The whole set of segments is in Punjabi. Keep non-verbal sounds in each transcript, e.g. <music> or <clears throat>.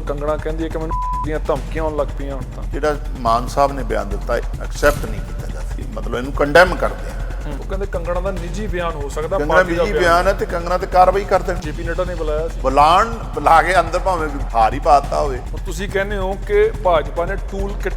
ਕੰਗਣਾ ਕਹਿੰਦੀ ਹੈ ਕਿ ਮੈਨੂੰ ਦੀਆਂ ਧਮਕੀਆਂ ਆਉਣ ਲੱਗ ਪਈਆਂ ਹੁਣ ਤਾਂ। ਜਿਹੜਾ ਮਾਨ ਸਾਹਿਬ ਨੇ ਬਿਆਨ ਦਿੱਤਾ ਐਕਸੈਪਟ ਨਹੀਂ ਕੀਤਾ ਜਾ ਸਕਦਾ। ਮਤਲਬ ਇਹਨੂੰ ਕੰਡੈਮ ਕਰਦੇ ਆ। ਉਹ ਕਹਿੰਦੇ ਕੰਗਣਾ ਦਾ ਨਿੱਜੀ ਬਿਆਨ ਹੋ ਸਕਦਾ ਕੰਗਣਾ ਬੀਜੀ ਬਿਆਨ। ਹੈ ਤੇ ਕੰਗਣਾ ਤੇ ਕਾਰਵਾਈ ਕਰ ਦੇਣ। ਜੇਪੀ ਨੱਡਾ ਨੇ ਬੁਲਾਇਆ ਸੀ। ਬੁਲਾਣ ਬੁਲਾ ਕੇ ਅੰਦਰ ਭਾਵੇਂ ਹਾਰ ਹੀ ਪਾਤਾ ਹੋਵੇ। ਤੁਸੀਂ ਕਹਿੰਦੇ ਹੋ ਕਿ ਭਾਜਪਾ ਨੇ ਟੂਲ ਕਿਟ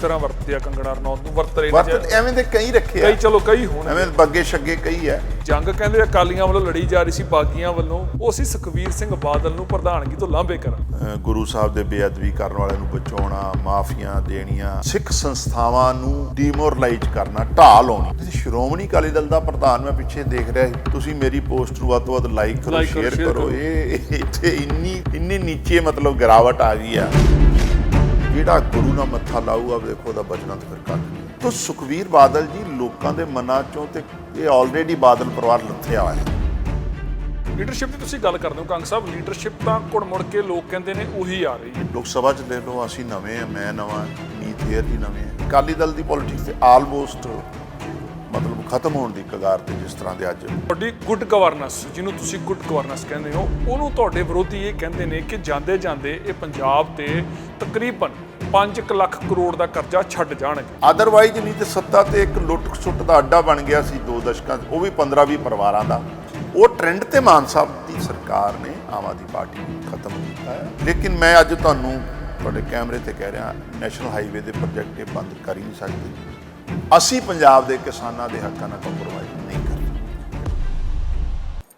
ਤਰ੍ਹਾਂ ਵਰਤਿਆ ਕੰਗਣਾ ਰਣੌਤ ਨੂੰ ਵਰਤ ਰਹੇ ਨੇ ਵਰਤ ਐਵੇਂ ਦੇ ਕਈ ਰੱਖੇ ਕਈ ਆ ਚਲੋ ਕਈ ਹੋਣ। ਐਵੇਂ ਬੱਗੇ ਛੱਗੇ ਕਈ ਹੈ ਜੰਗ ਕਹਿੰਦੇ ਅਕਾਲੀਆਂ ਵੱਲੋਂ ਲੜੀ ਜਾ ਰਹੀ ਸੀ ਬਾਗੀਆਂ ਵੱਲੋਂ। ਉਹ ਸੀ ਸੁਖਵੀਰ ਸਿੰਘ ਬਾਦਲ ਨੂੰ ਪ੍ਰਧਾਨਗੀ ਤੋਂ ਲਾਂਭੇ ਕਰਨ। ਗੁਰੂ ਸਾਹਿਬ ਦੇ ਬੇਅਦਬੀ ਕਰਨ ਵਾਲਿਆਂ ਨੂੰ ਬਚਾਉਣਾ ਮਾਫੀਆਂ ਦੇਣੀਆਂ ਸਿੱਖ ਸੰਸਥਾਵਾਂ ਨੂੰ ਡੀਮੋਰਲਾਈਜ਼ ਕਰਨਾ ਢਾਹ ਲਾਉਣੀ। ਤੁਸੀਂ ਸ਼੍ਰੋਮਣੀ ਅਕਾਲੀ ਦਲ ਦਾ ਪ੍ਰਧਾਨ ਮੈਂ ਪਿੱਛੇ ਦੇਖ ਰਿਹਾ ਸੀ। ਤੁਸੀਂ ਮੇਰੀ ਪੋਸਟ ਨੂੰ ਵੱਧ ਤੋਂ ਵੱਧ ਲਾਈਕ ਕਰੋ ਸ਼ੇਅਰ ਕਰੋ। ਇਹ ਇੱਥੇ ਇੰਨੀ ਇੰਨੀ ਨੀਚੇ ਮਤਲਬ ਗਿਰਾਵਟ ਆ ਗਈ ਆ। ਜਿਹੜਾ ਗੁਰੂ ਨਾਲ ਮੱਥਾ ਲਾਊਗਾ ਦੇਖੋ ਉਹਦਾ ਬਚਣਾ ਤੇ ਫਿਰ ਨਹੀਂ। ਤੋ ਸੁਖਵੀਰ ਬਾਦਲ ਜੀ ਲੋਕਾਂ ਦੇ ਮਨਾਂ ਚੋਂ ਤੇ ਇਹ ਆਲਰੇਡੀ ਬਾਦਲ ਪਰਿਵਾਰ ਲੱਥਿਆ ਹੋਇਆ ਹੈ। ਲੀਡਰਸ਼ਿਪ ਦੀ ਤੁਸੀਂ ਗੱਲ ਕਰਦੇ ਹੋ ਕੰਗ ਸਾਹਿਬ ਲੀਡਰਸ਼ਿਪ ਤਾਂ ਕੁੜ ਮੁੜ ਕੇ ਲੋਕ ਕਹਿੰਦੇ ਨੇ ਉਹੀ ਆ ਰਹੀ ਹੈ। ਲੋਕ ਸਭਾ ਚ ਲੈ ਲਓ ਅਸੀਂ ਨਵੇਂ ਆ ਮੈਂ ਨਵਾਂ ਨੀਤ ਹੇਅਰ ਜੀ ਨਵੇਂ ਆ। ਅਕਾਲੀ ਦਲ ਦੀ ਪੋਲਿਟਿਕਸ ਤੇ ਆਲਮੋਸਟ ਮਤਲਬ ਖਤਮ ਹੋਣ ਦੀ ਕਗਾਰ ਤੇ ਜਿਸ ਤਰ੍ਹਾਂ ਦੇ ਅੱਜ। ਤੁਹਾਡੀ ਗੁੱਡ ਗਵਰਨੈਂਸ ਜਿਹਨੂੰ ਤੁਸੀਂ ਗੁੱਡ ਗਵਰਨੈਂਸ ਕਹਿੰਦੇ ਹੋ ਉਹਨੂੰ ਤੁਹਾਡੇ ਵਿਰੋਧੀ ਇਹ ਕਹਿੰਦੇ ਨੇ ਕਿ ਜਾਂਦੇ ਜਾਂਦੇ ਇਹ ਪੰਜਾਬ ਤੇ ਤਕਰੀਬਨ 5 ਲੱਖ ਕਰੋੜ ਦਾ ਕਰਜ਼ਾ ਛੱਡ ਜਾਣਗੇ। ਅਦਰਵਾਈਜ਼ ਨਹੀਂ ਤੇ ਸੱਤਾ ਤੇ ਇੱਕ ਲੁੱਟ ਸੁੱਟ ਦਾ ਅੱਡਾ ਬਣ ਗਿਆ ਸੀ ਦੋ ਦਸ਼ਕਾਂ 'ਚ, ਉਹ ਵੀ 15 20 ਪਰਿਵਾਰਾਂ ਦਾ। ਉਹ ਟ੍ਰੈਂਡ ਤੇ ਮਾਨ ਸਾਹਿਬ ਦੀ ਸਰਕਾਰ ਨੇ ਆਮ ਆਦਮੀ ਪਾਰਟੀ ਨੂੰ ਖਤਮ ਕੀਤਾ ਹੈ। ਲੇਕਿਨ ਮੈਂ ਅੱਜ ਤੁਹਾਨੂੰ ਤੁਹਾਡੇ ਕੈਮਰੇ ਤੇ ਕਹਿ ਰਿਹਾ ਨੈਸ਼ਨਲ ਹਾਈਵੇ ਦੇ ਪ੍ਰੋਜੈਕਟ ਇਹ ਬੰਦ ਕਰ ਹੀ ਨਹੀਂ ਸਕਦੇ। ਅਸੀਂ ਪੰਜਾਬ ਦੇ ਕਿਸਾਨਾਂ ਦੇ ਹੱਕਾਂ ਨਾਲ ਕੰਪਰੋਮਾਈਜ਼ ਨਹੀਂ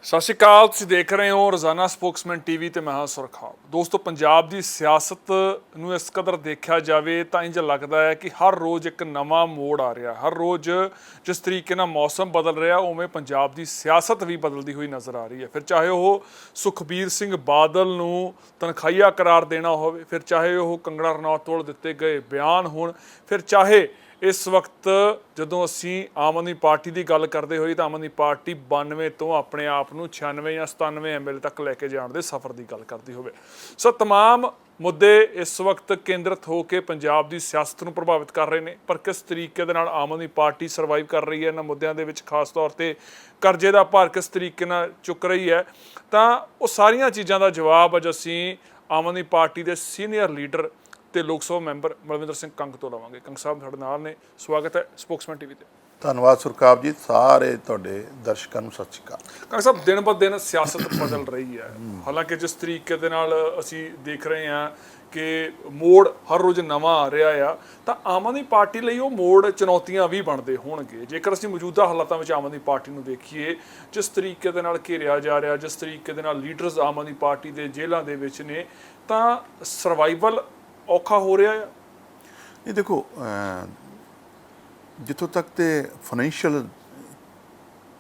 ਸਤਿ ਸ਼੍ਰੀ ਅਕਾਲ, ਤੁਸੀਂ ਦੇਖ ਰਹੇ ਹੋ ਰੋਜ਼ਾਨਾ ਸਪੋਕਸਮੈਨ ਟੀਵੀ ਤੇ ਮੈਂ ਹਾਂ ਸੁਰਖਾਬ ਦੋਸਤੋ, ਪੰਜਾਬ ਦੀ ਸਿਆਸਤ ਨੂੰ ਇਸ ਕਦਰ ਦੇਖਿਆ ਜਾਵੇ ਤਾਂ ਇੰਜ ਲੱਗਦਾ ਹੈ ਕਿ ਹਰ ਰੋਜ਼ ਇੱਕ ਨਵਾਂ ਮੋੜ ਆ ਰਿਹਾ। ਹਰ ਰੋਜ਼ ਜਿਸ ਤਰੀਕੇ ਨਾਲ ਮੌਸਮ ਬਦਲ ਰਿਹਾ, ਉਵੇਂ ਪੰਜਾਬ ਦੀ ਸਿਆਸਤ ਵੀ ਬਦਲਦੀ ਹੋਈ ਨਜ਼ਰ ਆ ਰਹੀ ਹੈ। ਫਿਰ ਚਾਹੇ ਉਹ ਸੁਖਬੀਰ ਸਿੰਘ ਬਾਦਲ ਨੂੰ ਤਨਖਾਹੀਆ ਕਰਾਰ ਦੇਣਾ ਹੋਵੇ, ਫਿਰ ਚਾਹੇ ਉਹ ਕੰਗੜਾ ਰਣੌਤ ਵੱਲੋਂ ਦਿੱਤੇ ਗਏ ਬਿਆਨ ਹੋਣ, ਫਿਰ ਚਾਹੇ ਇਸ ਵਕਤ ਜਦੋਂ ਅਸੀਂ ਆਮ ਆਦਮੀ ਪਾਰਟੀ ਦੀ ਗੱਲ ਕਰਦੇ ਹੋਈ ਤਾਂ ਆਮ ਆਦਮੀ ਪਾਰਟੀ 92 ਤੋਂ ਆਪਣੇ ਆਪ ਨੂੰ 96 ਜਾਂ 97 ਐਮਐਲ ਤੱਕ ਲੈ ਕੇ ਜਾਣ ਦੇ ਸਫ਼ਰ ਦੀ ਗੱਲ ਕਰਦੀ ਹੋਵੇ ਸੋ तमाम ਮੁੱਦੇ ਇਸ ਵਕਤ ਕੇਂਦਰਿਤ ਹੋ ਕੇ ਪੰਜਾਬ ਦੀ ਸਿਆਸਤ ਨੂੰ ਪ੍ਰਭਾਵਿਤ ਕਰ ਰਹੇ ਨੇ ਪਰ ਕਿਸ ਤਰੀਕੇ ਦੇ ਨਾਲ ਆਮ ਆਦਮੀ ਪਾਰਟੀ ਸਰਵਾਈਵ ਕਰ ਰਹੀ ਹੈ ਇਹਨਾਂ ਮੁੱਦਿਆਂ ਦੇ ਵਿੱਚ ਖਾਸ ਤੌਰ ਤੇ ਕਰਜ਼ੇ ਦਾ ਭਾਰ ਕਿਸ ਤਰੀਕੇ ਨਾਲ ਚੁੱਕ ਰਹੀ ਹੈ ਤਾਂ ਉਹ ਸਾਰੀਆਂ ਚੀਜ਼ਾਂ ਦਾ ਜਵਾਬ ਅੱਜ ਅਸੀਂ ਆਮ ਆਦਮੀ ਪਾਰਟੀ ਦੇ ਸੀਨੀਅਰ ਲੀਡਰ ਤੇ ਲੋਕ ਸਭਾ ਮੈਂਬਰ ਮਲਵਿੰਦਰ ਸਿੰਘ ਕੰਗ ਤੋਂ ਲਵਾਂਗੇ। ਕੰਗ ਸਾਹਿਬ ਸਾਡੇ ਨਾਲ ਨੇ। ਸਵਾਗਤ ਹੈ ਸਪੋਕਸਮੈਨ ਟੀਵੀ ਤੇ। ਧੰਨਵਾਦ ਸੁਰਕਾਬ ਜੀ ਸਾਰੇ ਤੁਹਾਡੇ ਦਰਸ਼ਕਾਂ ਨੂੰ ਸਤਿ ਸ਼੍ਰੀ ਅਕਾਲ। ਕੰਗ ਸਾਹਿਬ ਦਿਨ ਬ ਦਿਨ ਸਿਆਸਤ ਬਦਲ ਰਹੀ ਹੈ। ਹਾਲਾਂਕਿ ਜਿਸ ਤਰੀਕੇ ਦੇ ਨਾਲ ਅਸੀਂ ਦੇਖ ਰਹੇ ਹਾਂ ਕਿ ਮੋੜ ਹਰ ਰੋਜ਼ ਨਵਾਂ ਆ ਰਿਹਾ ਆ ਤਾਂ ਆਮ ਆਦਮੀ ਪਾਰਟੀ ਲਈ ਉਹ ਮੋੜ ਚੁਣੌਤੀਆਂ ਵੀ ਬਣਦੇ ਹੋਣਗੇ। ਜੇਕਰ ਅਸੀਂ ਮੌਜੂਦਾ ਹਾਲਾਤਾਂ ਵਿੱਚ ਆਮ ਆਦਮੀ ਪਾਰਟੀ ਨੂੰ ਦੇਖੀਏ ਜਿਸ ਤਰੀਕੇ ਦੇ ਨਾਲ ਘੇਰਿਆ ਜਾ ਰਿਹਾ ਜਿਸ ਤਰੀਕੇ ਦੇ ਨਾਲ ਲੀਡਰਸ ਆਮ ਆਦਮੀ ਪਾਰਟੀ ਦੇ ਜੇਲ੍ਹਾਂ ਦੇ ਵਿੱਚ ਨੇ ਤਾਂ ਸਰਵਾਈਵਲ ਔਖਾ ਹੋ ਰਿਹਾ ਆ? ਇਹ ਦੇਖੋ ਜਿੱਥੋਂ ਤੱਕ ਤੇ ਫਾਈਨੈਂਸ਼ੀਅਲ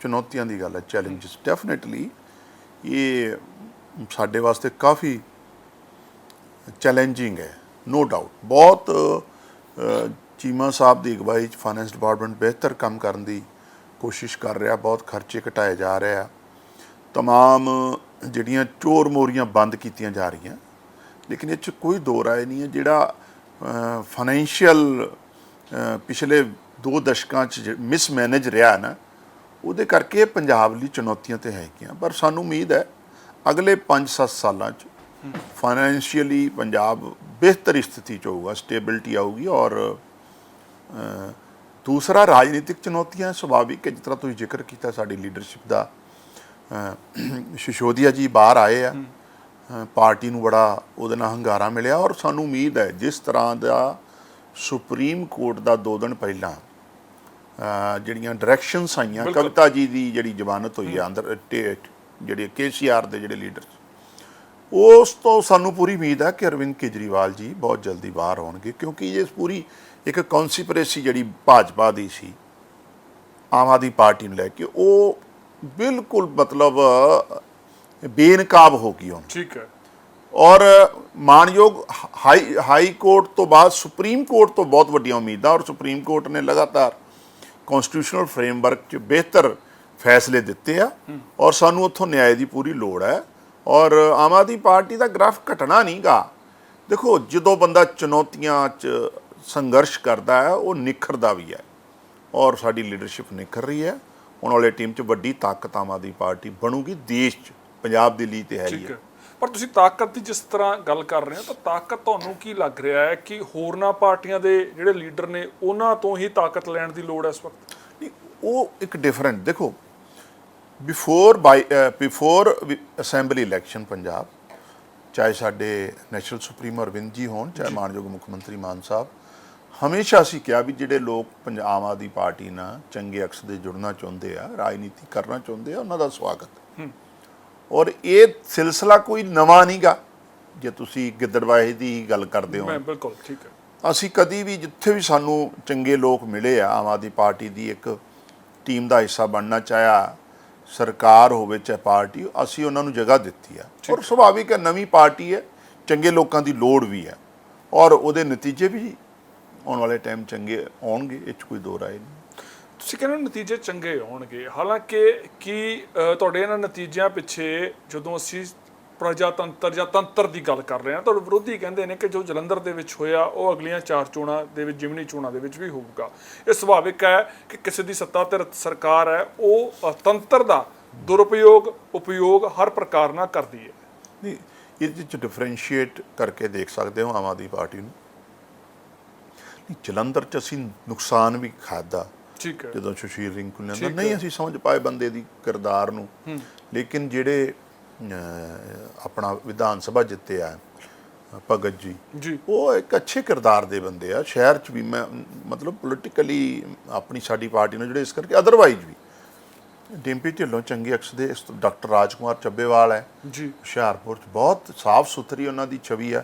ਚੁਣੌਤੀਆਂ ਦੀ ਗੱਲ ਹੈ ਚੈਲੰਜਸ ਡੈਫੀਨਿਟਲੀ ਇਹ ਸਾਡੇ ਵਾਸਤੇ ਕਾਫੀ ਚੈਲੰਜਿੰਗ ਹੈ ਨੋ ਡਾਊਟ ਬਹੁਤ ਚੀਮਾ ਸਾਹਿਬ ਦੀ ਅਗਵਾਈ ਚ ਫਾਈਨੈਂਸ ਡਿਪਾਰਟਮੈਂਟ ਬਿਹਤਰ ਕੰਮ ਕਰਨ ਦੀ ਕੋਸ਼ਿਸ਼ ਕਰ ਰਿਹਾ, ਬਹੁਤ ਖਰਚੇ ਘਟਾਏ ਜਾ ਰਹੇ ਆ। ਤਮਾਮ ਜਿਹੜੀਆਂ ਚੋਰ ਮੋਰੀਆਂ ਬੰਦ ਕੀਤੀਆਂ ਜਾ ਰਹੀਆਂ ਲੇਕਿਨ ਇਹ ਚ ਕੋਈ ਦੋ ਰਾਏ ਨਹੀਂ ਹੈ, ਜਿਹੜਾ ਫਾਈਨੈਂਸ਼ੀਅਲ ਪਿਛਲੇ ਦੋ ਦਸ਼ਕਾਂ ਚ ਮਿਸਮੈਨੇਜ ਰਿਹਾ ਨਾ, ਉਹਦੇ ਕਰਕੇ ਪੰਜਾਬ ਲਈ ਚੁਣੌਤੀਆਂ ਤੇ ਹੈਗੀਆਂ। ਪਰ ਸਾਨੂੰ ਉਮੀਦ ਹੈ, ਅਗਲੇ 5-7 ਸਾਲਾਂ ਚ ਫਾਈਨੈਂਸ਼ੀਅਲੀ ਪੰਜਾਬ ਬਿਹਤਰ ਸਥਿਤੀ ਚ ਹੋਊਗਾ ਸਟੇਬਿਲਿਟੀ ਆਊਗੀ ਔਰ ਦੂਸਰਾ ਰਾਜਨੀਤਿਕ ਚੁਣੌਤੀਆਂ, ਸੁਭਾਵਿਕ ਹੈ, ਜਿਸ ਤਰ੍ਹਾਂ ਤੁਸੀਂ ਜ਼ਿਕਰ ਕੀਤਾ, ਸਾਡੀ ਲੀਡਰਸ਼ਿਪ ਦਾ <clears throat> ਸ਼ਿਸ਼ੋਦੀਆ ਜੀ ਬਾਹਰ ਆਏ ਆ। ਪਾਰਟੀ ਨੂੰ ਬੜਾ ਉਹਦੇ ਨਾਲ ਹੰਗਾਰਾ ਮਿਲਿਆ ਔਰ ਸਾਨੂੰ ਉਮੀਦ ਹੈ ਜਿਸ ਤਰ੍ਹਾਂ ਦਾ ਸੁਪਰੀਮ ਕੋਰਟ ਦਾ ਦੋ ਦਿਨ ਪਹਿਲਾਂ ਜਿਹੜੀਆਂ ਡਾਇਰੈਕਸ਼ਨਸ ਆਈਆਂ। ਕਵਿਤਾ ਜੀ ਦੀ ਜਿਹੜੀ ਜ਼ਮਾਨਤ ਹੋਈ ਹੈ ਅੰਦਰ ਜਿਹੜੇ ਕੇਸੀਆਰ ਦੇ ਜਿਹੜੇ ਲੀਡਰ ਉਸ ਤੋਂ ਸਾਨੂੰ ਪੂਰੀ ਉਮੀਦ ਹੈ ਕਿ ਅਰਵਿੰਦ ਕੇਜਰੀਵਾਲ ਜੀ ਬਹੁਤ ਜਲਦੀ ਬਾਹਰ ਆਉਣਗੇ ਕਿਉਂਕਿ ਇਹ ਪੂਰੀ ਇੱਕ ਕਨਸਪੀਰੇਸੀ ਜਿਹੜੀ ਭਾਜਪਾ ਦੀ ਸੀ ਆਮ ਆਦਮੀ ਪਾਰਟੀ ਨੂੰ ਲੈ ਕੇ ਉਹ ਬਿਲਕੁਲ ਮਤਲਬ ਬੇਨਕਾਬ ਹੋ ਗਈ ਹੁਣ। ਠੀਕ ਹੈ। ਔਰ ਮਾਨਯੋਗ ਹਾਈ ਹਾਈ ਕੋਰਟ ਤੋਂ ਬਾਅਦ ਸੁਪਰੀਮ ਕੋਰਟ ਤੋਂ ਬਹੁਤ ਵੱਡੀਆਂ ਉਮੀਦਾਂ ਔਰ ਸੁਪਰੀਮ ਕੋਰਟ ਨੇ ਲਗਾਤਾਰ ਕਨਸਟੀਟਿਊਸ਼ਨਲ ਫਰੇਮਵਰਕ 'ਚ ਬਿਹਤਰ ਫੈਸਲੇ ਦਿੱਤੇ ਆ ਔਰ ਸਾਨੂੰ ਉੱਥੋਂ ਨਿਆਂ ਦੀ ਪੂਰੀ ਲੋੜ ਹੈ। ਔਰ ਆਮ ਆਦਮੀ ਪਾਰਟੀ ਦਾ ਗ੍ਰਾਫ ਘਟਣਾ ਨਹੀਂਗਾ। ਦੇਖੋ ਜਦੋਂ ਬੰਦਾ ਚੁਣੌਤੀਆਂ 'ਚ ਸੰਘਰਸ਼ ਕਰਦਾ ਹੈ ਉਹ ਨਿਖਰਦਾ ਵੀ ਹੈ। ਔਰ ਸਾਡੀ ਲੀਡਰਸ਼ਿਪ ਨਿਖਰ ਰਹੀ ਹੈ। ਆਉਣ ਵਾਲੇ ਟੀਮ 'ਚ ਵੱਡੀ ਤਾਕਤ ਆਮ ਆਦਮੀ ਪਾਰਟੀ ਬਣੂਗੀ ਦੇਸ਼ 'ਚ। ਪੰਜਾਬ ਦੇ ਲਈ ਤੇ ਹੈ ਹੀ ਠੀਕ ਹੈ। ਹੈ। ਪਰ ਤੁਸੀਂ ਤਾਕਤ ਦੀ ਜਿਸ ਤਰ੍ਹਾਂ ਗੱਲ ਕਰ ਰਹੇ ਹੋ ਤਾਂ ਤਾਕਤ ਤੁਹਾਨੂੰ ਕੀ ਲੱਗ ਰਿਹਾ ਹੈ ਕਿ ਹੋਰਨਾਂ ਪਾਰਟੀਆਂ ਦੇ ਜਿਹੜੇ ਲੀਡਰ ਨੇ ਉਹਨਾਂ ਤੋਂ ਹੀ ਤਾਕਤ ਲੈਣ ਦੀ ਲੋੜ ਹੈ ਇਸ ਵਕਤ? ਨਹੀਂ, ਉਹ ਇੱਕ ਡਿਫਰੈਂਟ ਦੇਖੋ before by before assembly election Punjab ਚਾਹੇ ਸਾਡੇ ਨੈਸ਼ਨਲ ਸੁਪਰੀਮ ਅਰਵਿੰਦ ਜੀ ਹੋਣ ਚਾਹੇ ਮਾਨਯੋਗ ਮੁੱਖ ਮੰਤਰੀ ਮਾਨ ਸਾਹਿਬ ਹਮੇਸ਼ਾ ਅਸੀਂ ਕਿਹਾ ਵੀ ਜਿਹੜੇ ਲੋਕ ਪੰਜਾਬ ਆਦਮੀ ਪਾਰਟੀ ਨਾਲ ਚੰਗੇ ਅਕਸ ਦੇ ਜੁੜਨਾ ਚਾਹੁੰਦੇ ਆ ਰਾਜਨੀਤੀ ਕਰਨਾ ਚਾਹੁੰਦੇ ਆ ਉਹਨਾਂ ਦਾ ਸਵਾਗਤ ਔਰ ਇਹ ਸਿਲਸਿਲਾ ਕੋਈ ਨਵਾਂ ਨਹੀਂਗਾ ਜੇ ਤੁਸੀਂ ਗਿੱਦੜਵਾਹੀ ਦੀ ਗੱਲ ਕਰਦੇ ਹੋ। ਮੈਂ ਬਿਲਕੁਲ ਠੀਕ ਹੈ। ਅਸੀਂ ਕਦੀ ਵੀ ਜਿੱਥੇ ਵੀ ਸਾਨੂੰ ਚੰਗੇ ਲੋਕ ਮਿਲੇ ਆ ਆਮ ਆਦਮੀ ਪਾਰਟੀ ਦੀ ਇੱਕ ਟੀਮ ਦਾ ਹਿੱਸਾ ਬਣਨਾ ਚਾਹਿਆ ਸਰਕਾਰ ਹੋਵੇ ਚਾਹੇ ਪਾਰਟੀ ਅਸੀਂ ਉਹਨਾਂ ਨੂੰ ਜਗ੍ਹਾ ਦਿੱਤੀ ਆ। ਔਰ ਸੁਭਾਵਿਕ ਹੈ ਨਵੀਂ ਪਾਰਟੀ ਹੈ ਚੰਗੇ ਲੋਕਾਂ ਦੀ ਲੋੜ ਵੀ ਹੈ। ਔਰ ਉਹਦੇ ਨਤੀਜੇ ਵੀ ਆਉਣ ਵਾਲੇ ਟਾਈਮ ਚੰਗੇ ਆਉਣਗੇ ਇਹ 'ਚ ਕੋਈ ਦੋ ਰਾਏ ਨਹੀਂ। ਤੁਸੀਂ ਕਹਿੰਦੇ ਹੋ ਨਤੀਜੇ ਚੰਗੇ ਆਉਣਗੇ ਹਾਲਾਂਕਿ ਕੀ ਤੁਹਾਡੇ ਇਹਨਾਂ ਨਤੀਜਿਆਂ ਪਿੱਛੇ ਜਦੋਂ ਅਸੀਂ ਪ੍ਰਜਾਤੰਤਰ ਜਾਂ ਤੰਤਰ ਦੀ ਗੱਲ ਕਰ ਰਹੇ ਹਾਂ, ਤੁਹਾਡੇ ਵਿਰੋਧੀ ਕਹਿੰਦੇ ਨੇ ਕਿ ਜੋ ਜਲੰਧਰ ਦੇ ਵਿੱਚ ਹੋਇਆ, ਉਹ ਅਗਲੀਆਂ ਚਾਰ ਚੋਣਾਂ ਦੇ ਵਿੱਚ, ਜਿਮਨੀ ਚੋਣਾਂ ਦੇ ਵਿੱਚ ਵੀ ਹੋਊਗਾ। ਇਹ ਸੁਭਾਵਿਕ ਹੈ ਕਿ ਕਿਸੇ ਦੀ ਸੱਤਾ ਤੇ ਸਰਕਾਰ ਹੈ, ਉਹ ਤੰਤਰ ਦਾ ਦੁਰਉਪਯੋਗ, ਉਪਯੋਗ ਹਰ ਪ੍ਰਕਾਰ ਨਾਲ ਕਰਦੀ ਹੈ। ਨਹੀਂ, ਇਹਦੇ ਚ ਡਿਫਰੈਂਸ਼ੀਏਟ ਕਰਕੇ ਦੇਖ ਸਕਦੇ ਹੋ ਆਮ ਆਦਮੀ ਪਾਰਟੀ ਨੂੰ। ਜਲੰਧਰ ਚ ਅਸੀਂ ਨੁਕਸਾਨ ਵੀ ਖਾਦਾ ਠੀਕ ਹੈ। ਜਦੋਂ ਸੁਸ਼ੀਲ ਰਿੰਕੂ ਨੇ ਨਹੀਂ। ਅਸੀਂ ਸਮਝ ਪਾਏ ਬੰਦੇ ਦੀ ਕਿਰਦਾਰ ਨੂੰ। ਲੇਕਿਨ ਜਿਹੜੇ ਆਪਣਾ ਵਿਧਾਨ ਸਭਾ ਜਿੱਤੇ ਆ ਭਗਤ ਜੀ ਜੀ। ਉਹ ਇੱਕ ਅੱਛੇ ਕਿਰਦਾਰ ਦੇ ਬੰਦੇ ਆ। ਸ਼ਹਿਰ ਚ ਵੀ ਮੈਂ ਮਤਲਬ ਪੋਲਿਟੀਕਲੀ ਆਪਣੀ ਸਾਡੀ ਪਾਰਟੀ ਨੂੰ ਜਿਹੜੇ ਇਸ ਕਰਕੇ ਅਦਰਵਾਈਜ਼ ਵੀ। ਡਿੰਪੀ ਢਿੱਲੋਂ ਚੰਗੇ ਅਕਸ ਦੇ ਡਾਕਟਰ ਰਾਜਕੁਮਾਰ ਚੱਬੇਵਾਲ ਹੈ। ਜੀ। ਹੁਸ਼ਿਆਰਪੁਰ ਚ ਬਹੁਤ ਸਾਫ਼ ਸੁਥਰੀ ਉਹਨਾਂ ਦੀ ਛਵੀ ਆ।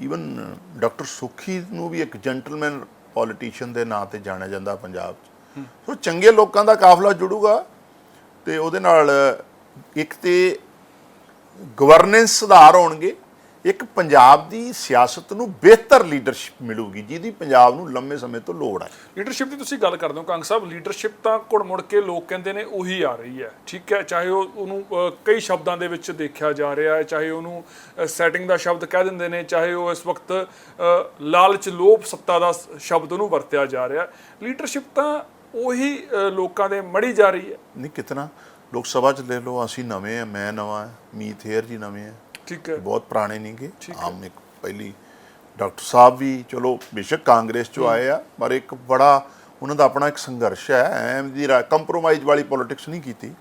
ਈਵਨ ਡਾਕਟਰ ਸੁਖੀ ਨੂੰ ਵੀ ਇੱਕ ਜੈਂਟਲਮੈਨ ਪੋਲੀਟੀਸ਼ੀਅਨ ਦੇ ਨਾਂ ਤੇ ਜਾਣਿਆ ਜਾਂਦਾ ਪੰਜਾਬ 'ਚ। ਸੋ ਚੰਗੇ ਲੋਕਾਂ ਦਾ ਕਾਫਲਾ ਜੁੜੂਗਾ ਤੇ ਉਹਦੇ ਨਾਲ ਇੱਕ ਤੇ ਗਵਰਨੈਂਸ ਸੁਧਾਰ ਹੋਣਗੇ, ਇੱਕ ਪੰਜਾਬ ਦੀ ਸਿਆਸਤ ਨੂੰ ਬਿਹਤਰ ਲੀਡਰਸ਼ਿਪ ਮਿਲੂਗੀ, ਜਿਹਦੀ ਪੰਜਾਬ ਨੂੰ ਲੰਮੇ ਸਮੇਂ ਤੋਂ ਲੋੜ ਹੈ। ਲੀਡਰਸ਼ਿਪ ਦੀ ਤੁਸੀਂ ਗੱਲ ਕਰਦੇ ਹੋ, ਕੰਗ ਸਾਹਿਬ ਲੀਡਰਸ਼ਿਪ ਤਾਂ ਘੁੜ ਮੁੜ ਕੇ ਲੋਕ ਕਹਿੰਦੇ ਨੇ ਉਹੀ ਆ ਰਹੀ ਹੈ, ਠੀਕ ਹੈ? ਚਾਹੇ ਉਹ ਉਹਨੂੰ ਕਈ ਸ਼ਬਦਾਂ ਦੇ ਵਿੱਚ ਦੇਖਿਆ ਜਾ ਰਿਹਾ ਹੈ, ਚਾਹੇ ਉਹਨੂੰ ਸੈਟਿੰਗ ਦਾ ਸ਼ਬਦ ਕਹਿ ਦਿੰਦੇ ਨੇ, ਚਾਹੇ ਉਹ ਇਸ ਵਕਤ ਲਾਲਚ ਲੋਭ ਸੱਤਾ ਦਾ ਸ਼ਬਦ ਉਹਨੂੰ ਵਰਤਿਆ ਜਾ ਰਿਹਾ ਲੀਡਰਸ਼ਿਪ ਤਾਂ ਉਹੀ ਲੋਕਾਂ ਦੇ ਮੜੀ ਜਾ ਰਹੀ ਹੈ। ਨਹੀਂ ਕਿਤਨਾ? ਲੋਕ ਸਭਾ 'ਚ ਲੈ ਲਓ ਅਸੀਂ ਨਵੇਂ ਆ ਮੈਂ ਨਵਾਂ ਮੀਤ ਹੇਅਰ ਜੀ ਨਵੇਂ ਆ। ਠੀਕ ਹੈ। ਬਹੁਤ ਪੁਰਾਣੇ ਨਹੀਂਗੇ ਆਮ ਇੱਕ ਪਹਿਲੀ ਡਾਕਟਰ ਸਾਹਿਬ ਵੀ ਚਲੋ ਬੇਸ਼ੱਕ ਕਾਂਗਰਸ ਚੋਂ ਆਏ ਆ ਪਰ ਇੱਕ ਬੜਾ ਉਹਨਾਂ ਦਾ ਆਪਣਾ ਇੱਕ ਸੰਘਰਸ਼ ਹੈ ਐਮ ਦੀ ਕੰਪਰੋਮਾਈਜ਼ ਵਾਲੀ ਪੋਲਿਟਿਕਸ ਨਹੀਂ ਕੀਤੀ।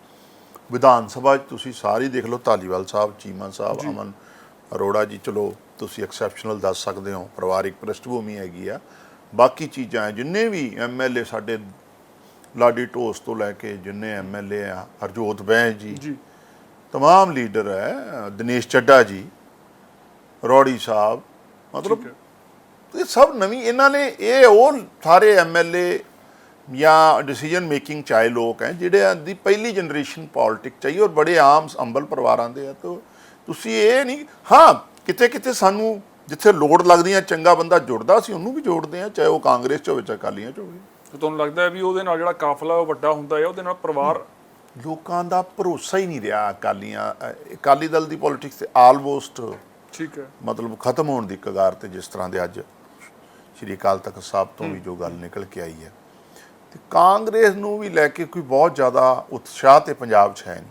ਵਿਧਾਨ ਸਭਾ 'ਚ ਤੁਸੀਂ ਸਾਰੀ ਦੇਖ ਲਓ ਧਾਲੀਵਾਲ ਸਾਹਿਬ ਚੀਮਾ ਸਾਹਿਬ ਅਮਨ ਅਰੋੜਾ ਜੀ ਚਲੋ ਤੁਸੀਂ ਐਕਸੈਪਸ਼ਨਲ ਦੱਸ ਸਕਦੇ ਹੋ ਪਰਿਵਾਰਿਕ ਪ੍ਰਿਸ਼ਠਭੂਮੀ ਹੈਗੀ ਆ। ਬਾਕੀ ਚੀਜ਼ਾਂ ਜਿੰਨੇ ਵੀ ਐਮਐਲਏ ਸਾਡੇ ਲਾਡੀ ਢੋਸ ਤੋਂ ਲੈ ਕੇ ਜਿੰਨੇ ਐਮਐਲਏ ਆ ਹਰਜੋਤ ਬੈਂਸ ਜੀ ਜੀ। ਤਮਾਮ ਲੀਡਰ ਹੈ ਦਿਨੇਸ਼ ਚੱਡਾ ਜੀ ਰੋੜੀ ਸਾਹਿਬ ਮਤਲਬ ਇਹ ਸਭ ਨਵੀਂ ਇਹਨਾਂ ਨੇ ਇਹ ਉਹ ਸਾਰੇ ਐਮਐਲਏ ਜਾਂ ਡਿਸੀਜਨ ਮੇਕਿੰਗ ਚਾਹੇ ਲੋਕ ਹੈ ਜਿਹੜੇ ਦੀ ਪਹਿਲੀ ਜਨਰੇਸ਼ਨ ਪੋਲਿਟਿਕ ਚਾਹੀਏ ਔਰ ਬੜੇ ਆਮ ਅੰਬਲ ਪਰਿਵਾਰਾਂ ਦੇ ਆ ਤਾਂ ਤੁਸੀਂ ਇਹ ਨਹੀਂ ਹਾਂ ਕਿਤੇ ਕਿਤੇ ਸਾਨੂੰ ਜਿੱਥੇ ਲੋੜ ਲੱਗਦੀ ਹੈ ਚੰਗਾ ਬੰਦਾ ਜੁੜਦਾ ਸੀ ਉਹਨੂੰ ਵੀ ਜੋੜਦੇ ਆ ਚਾਹੇ ਉਹ ਕਾਂਗਰਸ ਚ ਹੋਵੇ ਚਾਹੇ ਅਕਾਲੀਆਂ ਚ ਹੋਵੇ। ਤੇ ਤੁਹਾਨੂੰ ਲੱਗਦਾ ਹੈ ਵੀ ਉਹਦੇ ਨਾਲ ਜਿਹੜਾ ਕਾਫਲਾ ਉਹ ਵੱਡਾ ਹੁੰਦਾ ਹੈ ਉਹਦੇ ਨਾਲ ਪਰਿਵਾਰ ਲੋਕਾਂ ਦਾ ਭਰੋਸਾ ਹੀ ਨਹੀਂ ਰਿਹਾ ਅਕਾਲੀਆਂ ਅਕਾਲੀ ਦਲ ਦੀ ਪੋਲਿਟਿਕਸ ਤੇ ਆਲਮੋਸਟ ਠੀਕ ਹੈ। ਮਤਲਬ ਖਤਮ ਹੋਣ ਦੀ ਕਗਾਰ ਤੇ ਜਿਸ ਤਰ੍ਹਾਂ ਦੇ ਅੱਜ ਸ਼੍ਰੀ ਅਕਾਲ ਤਖਤ ਸਾਹਿਬ ਤੋਂ ਵੀ ਜੋ ਗੱਲ ਨਿਕਲ ਕੇ ਆਈ ਹੈ। ਤੇ ਕਾਂਗਰਸ ਨੂੰ ਵੀ ਲੈ ਕੇ ਕੋਈ ਬਹੁਤ ਜ਼ਿਆਦਾ ਉਤਸ਼ਾਹ ਤੇ ਪੰਜਾਬ 'ਚ ਹੈ ਨਹੀਂ।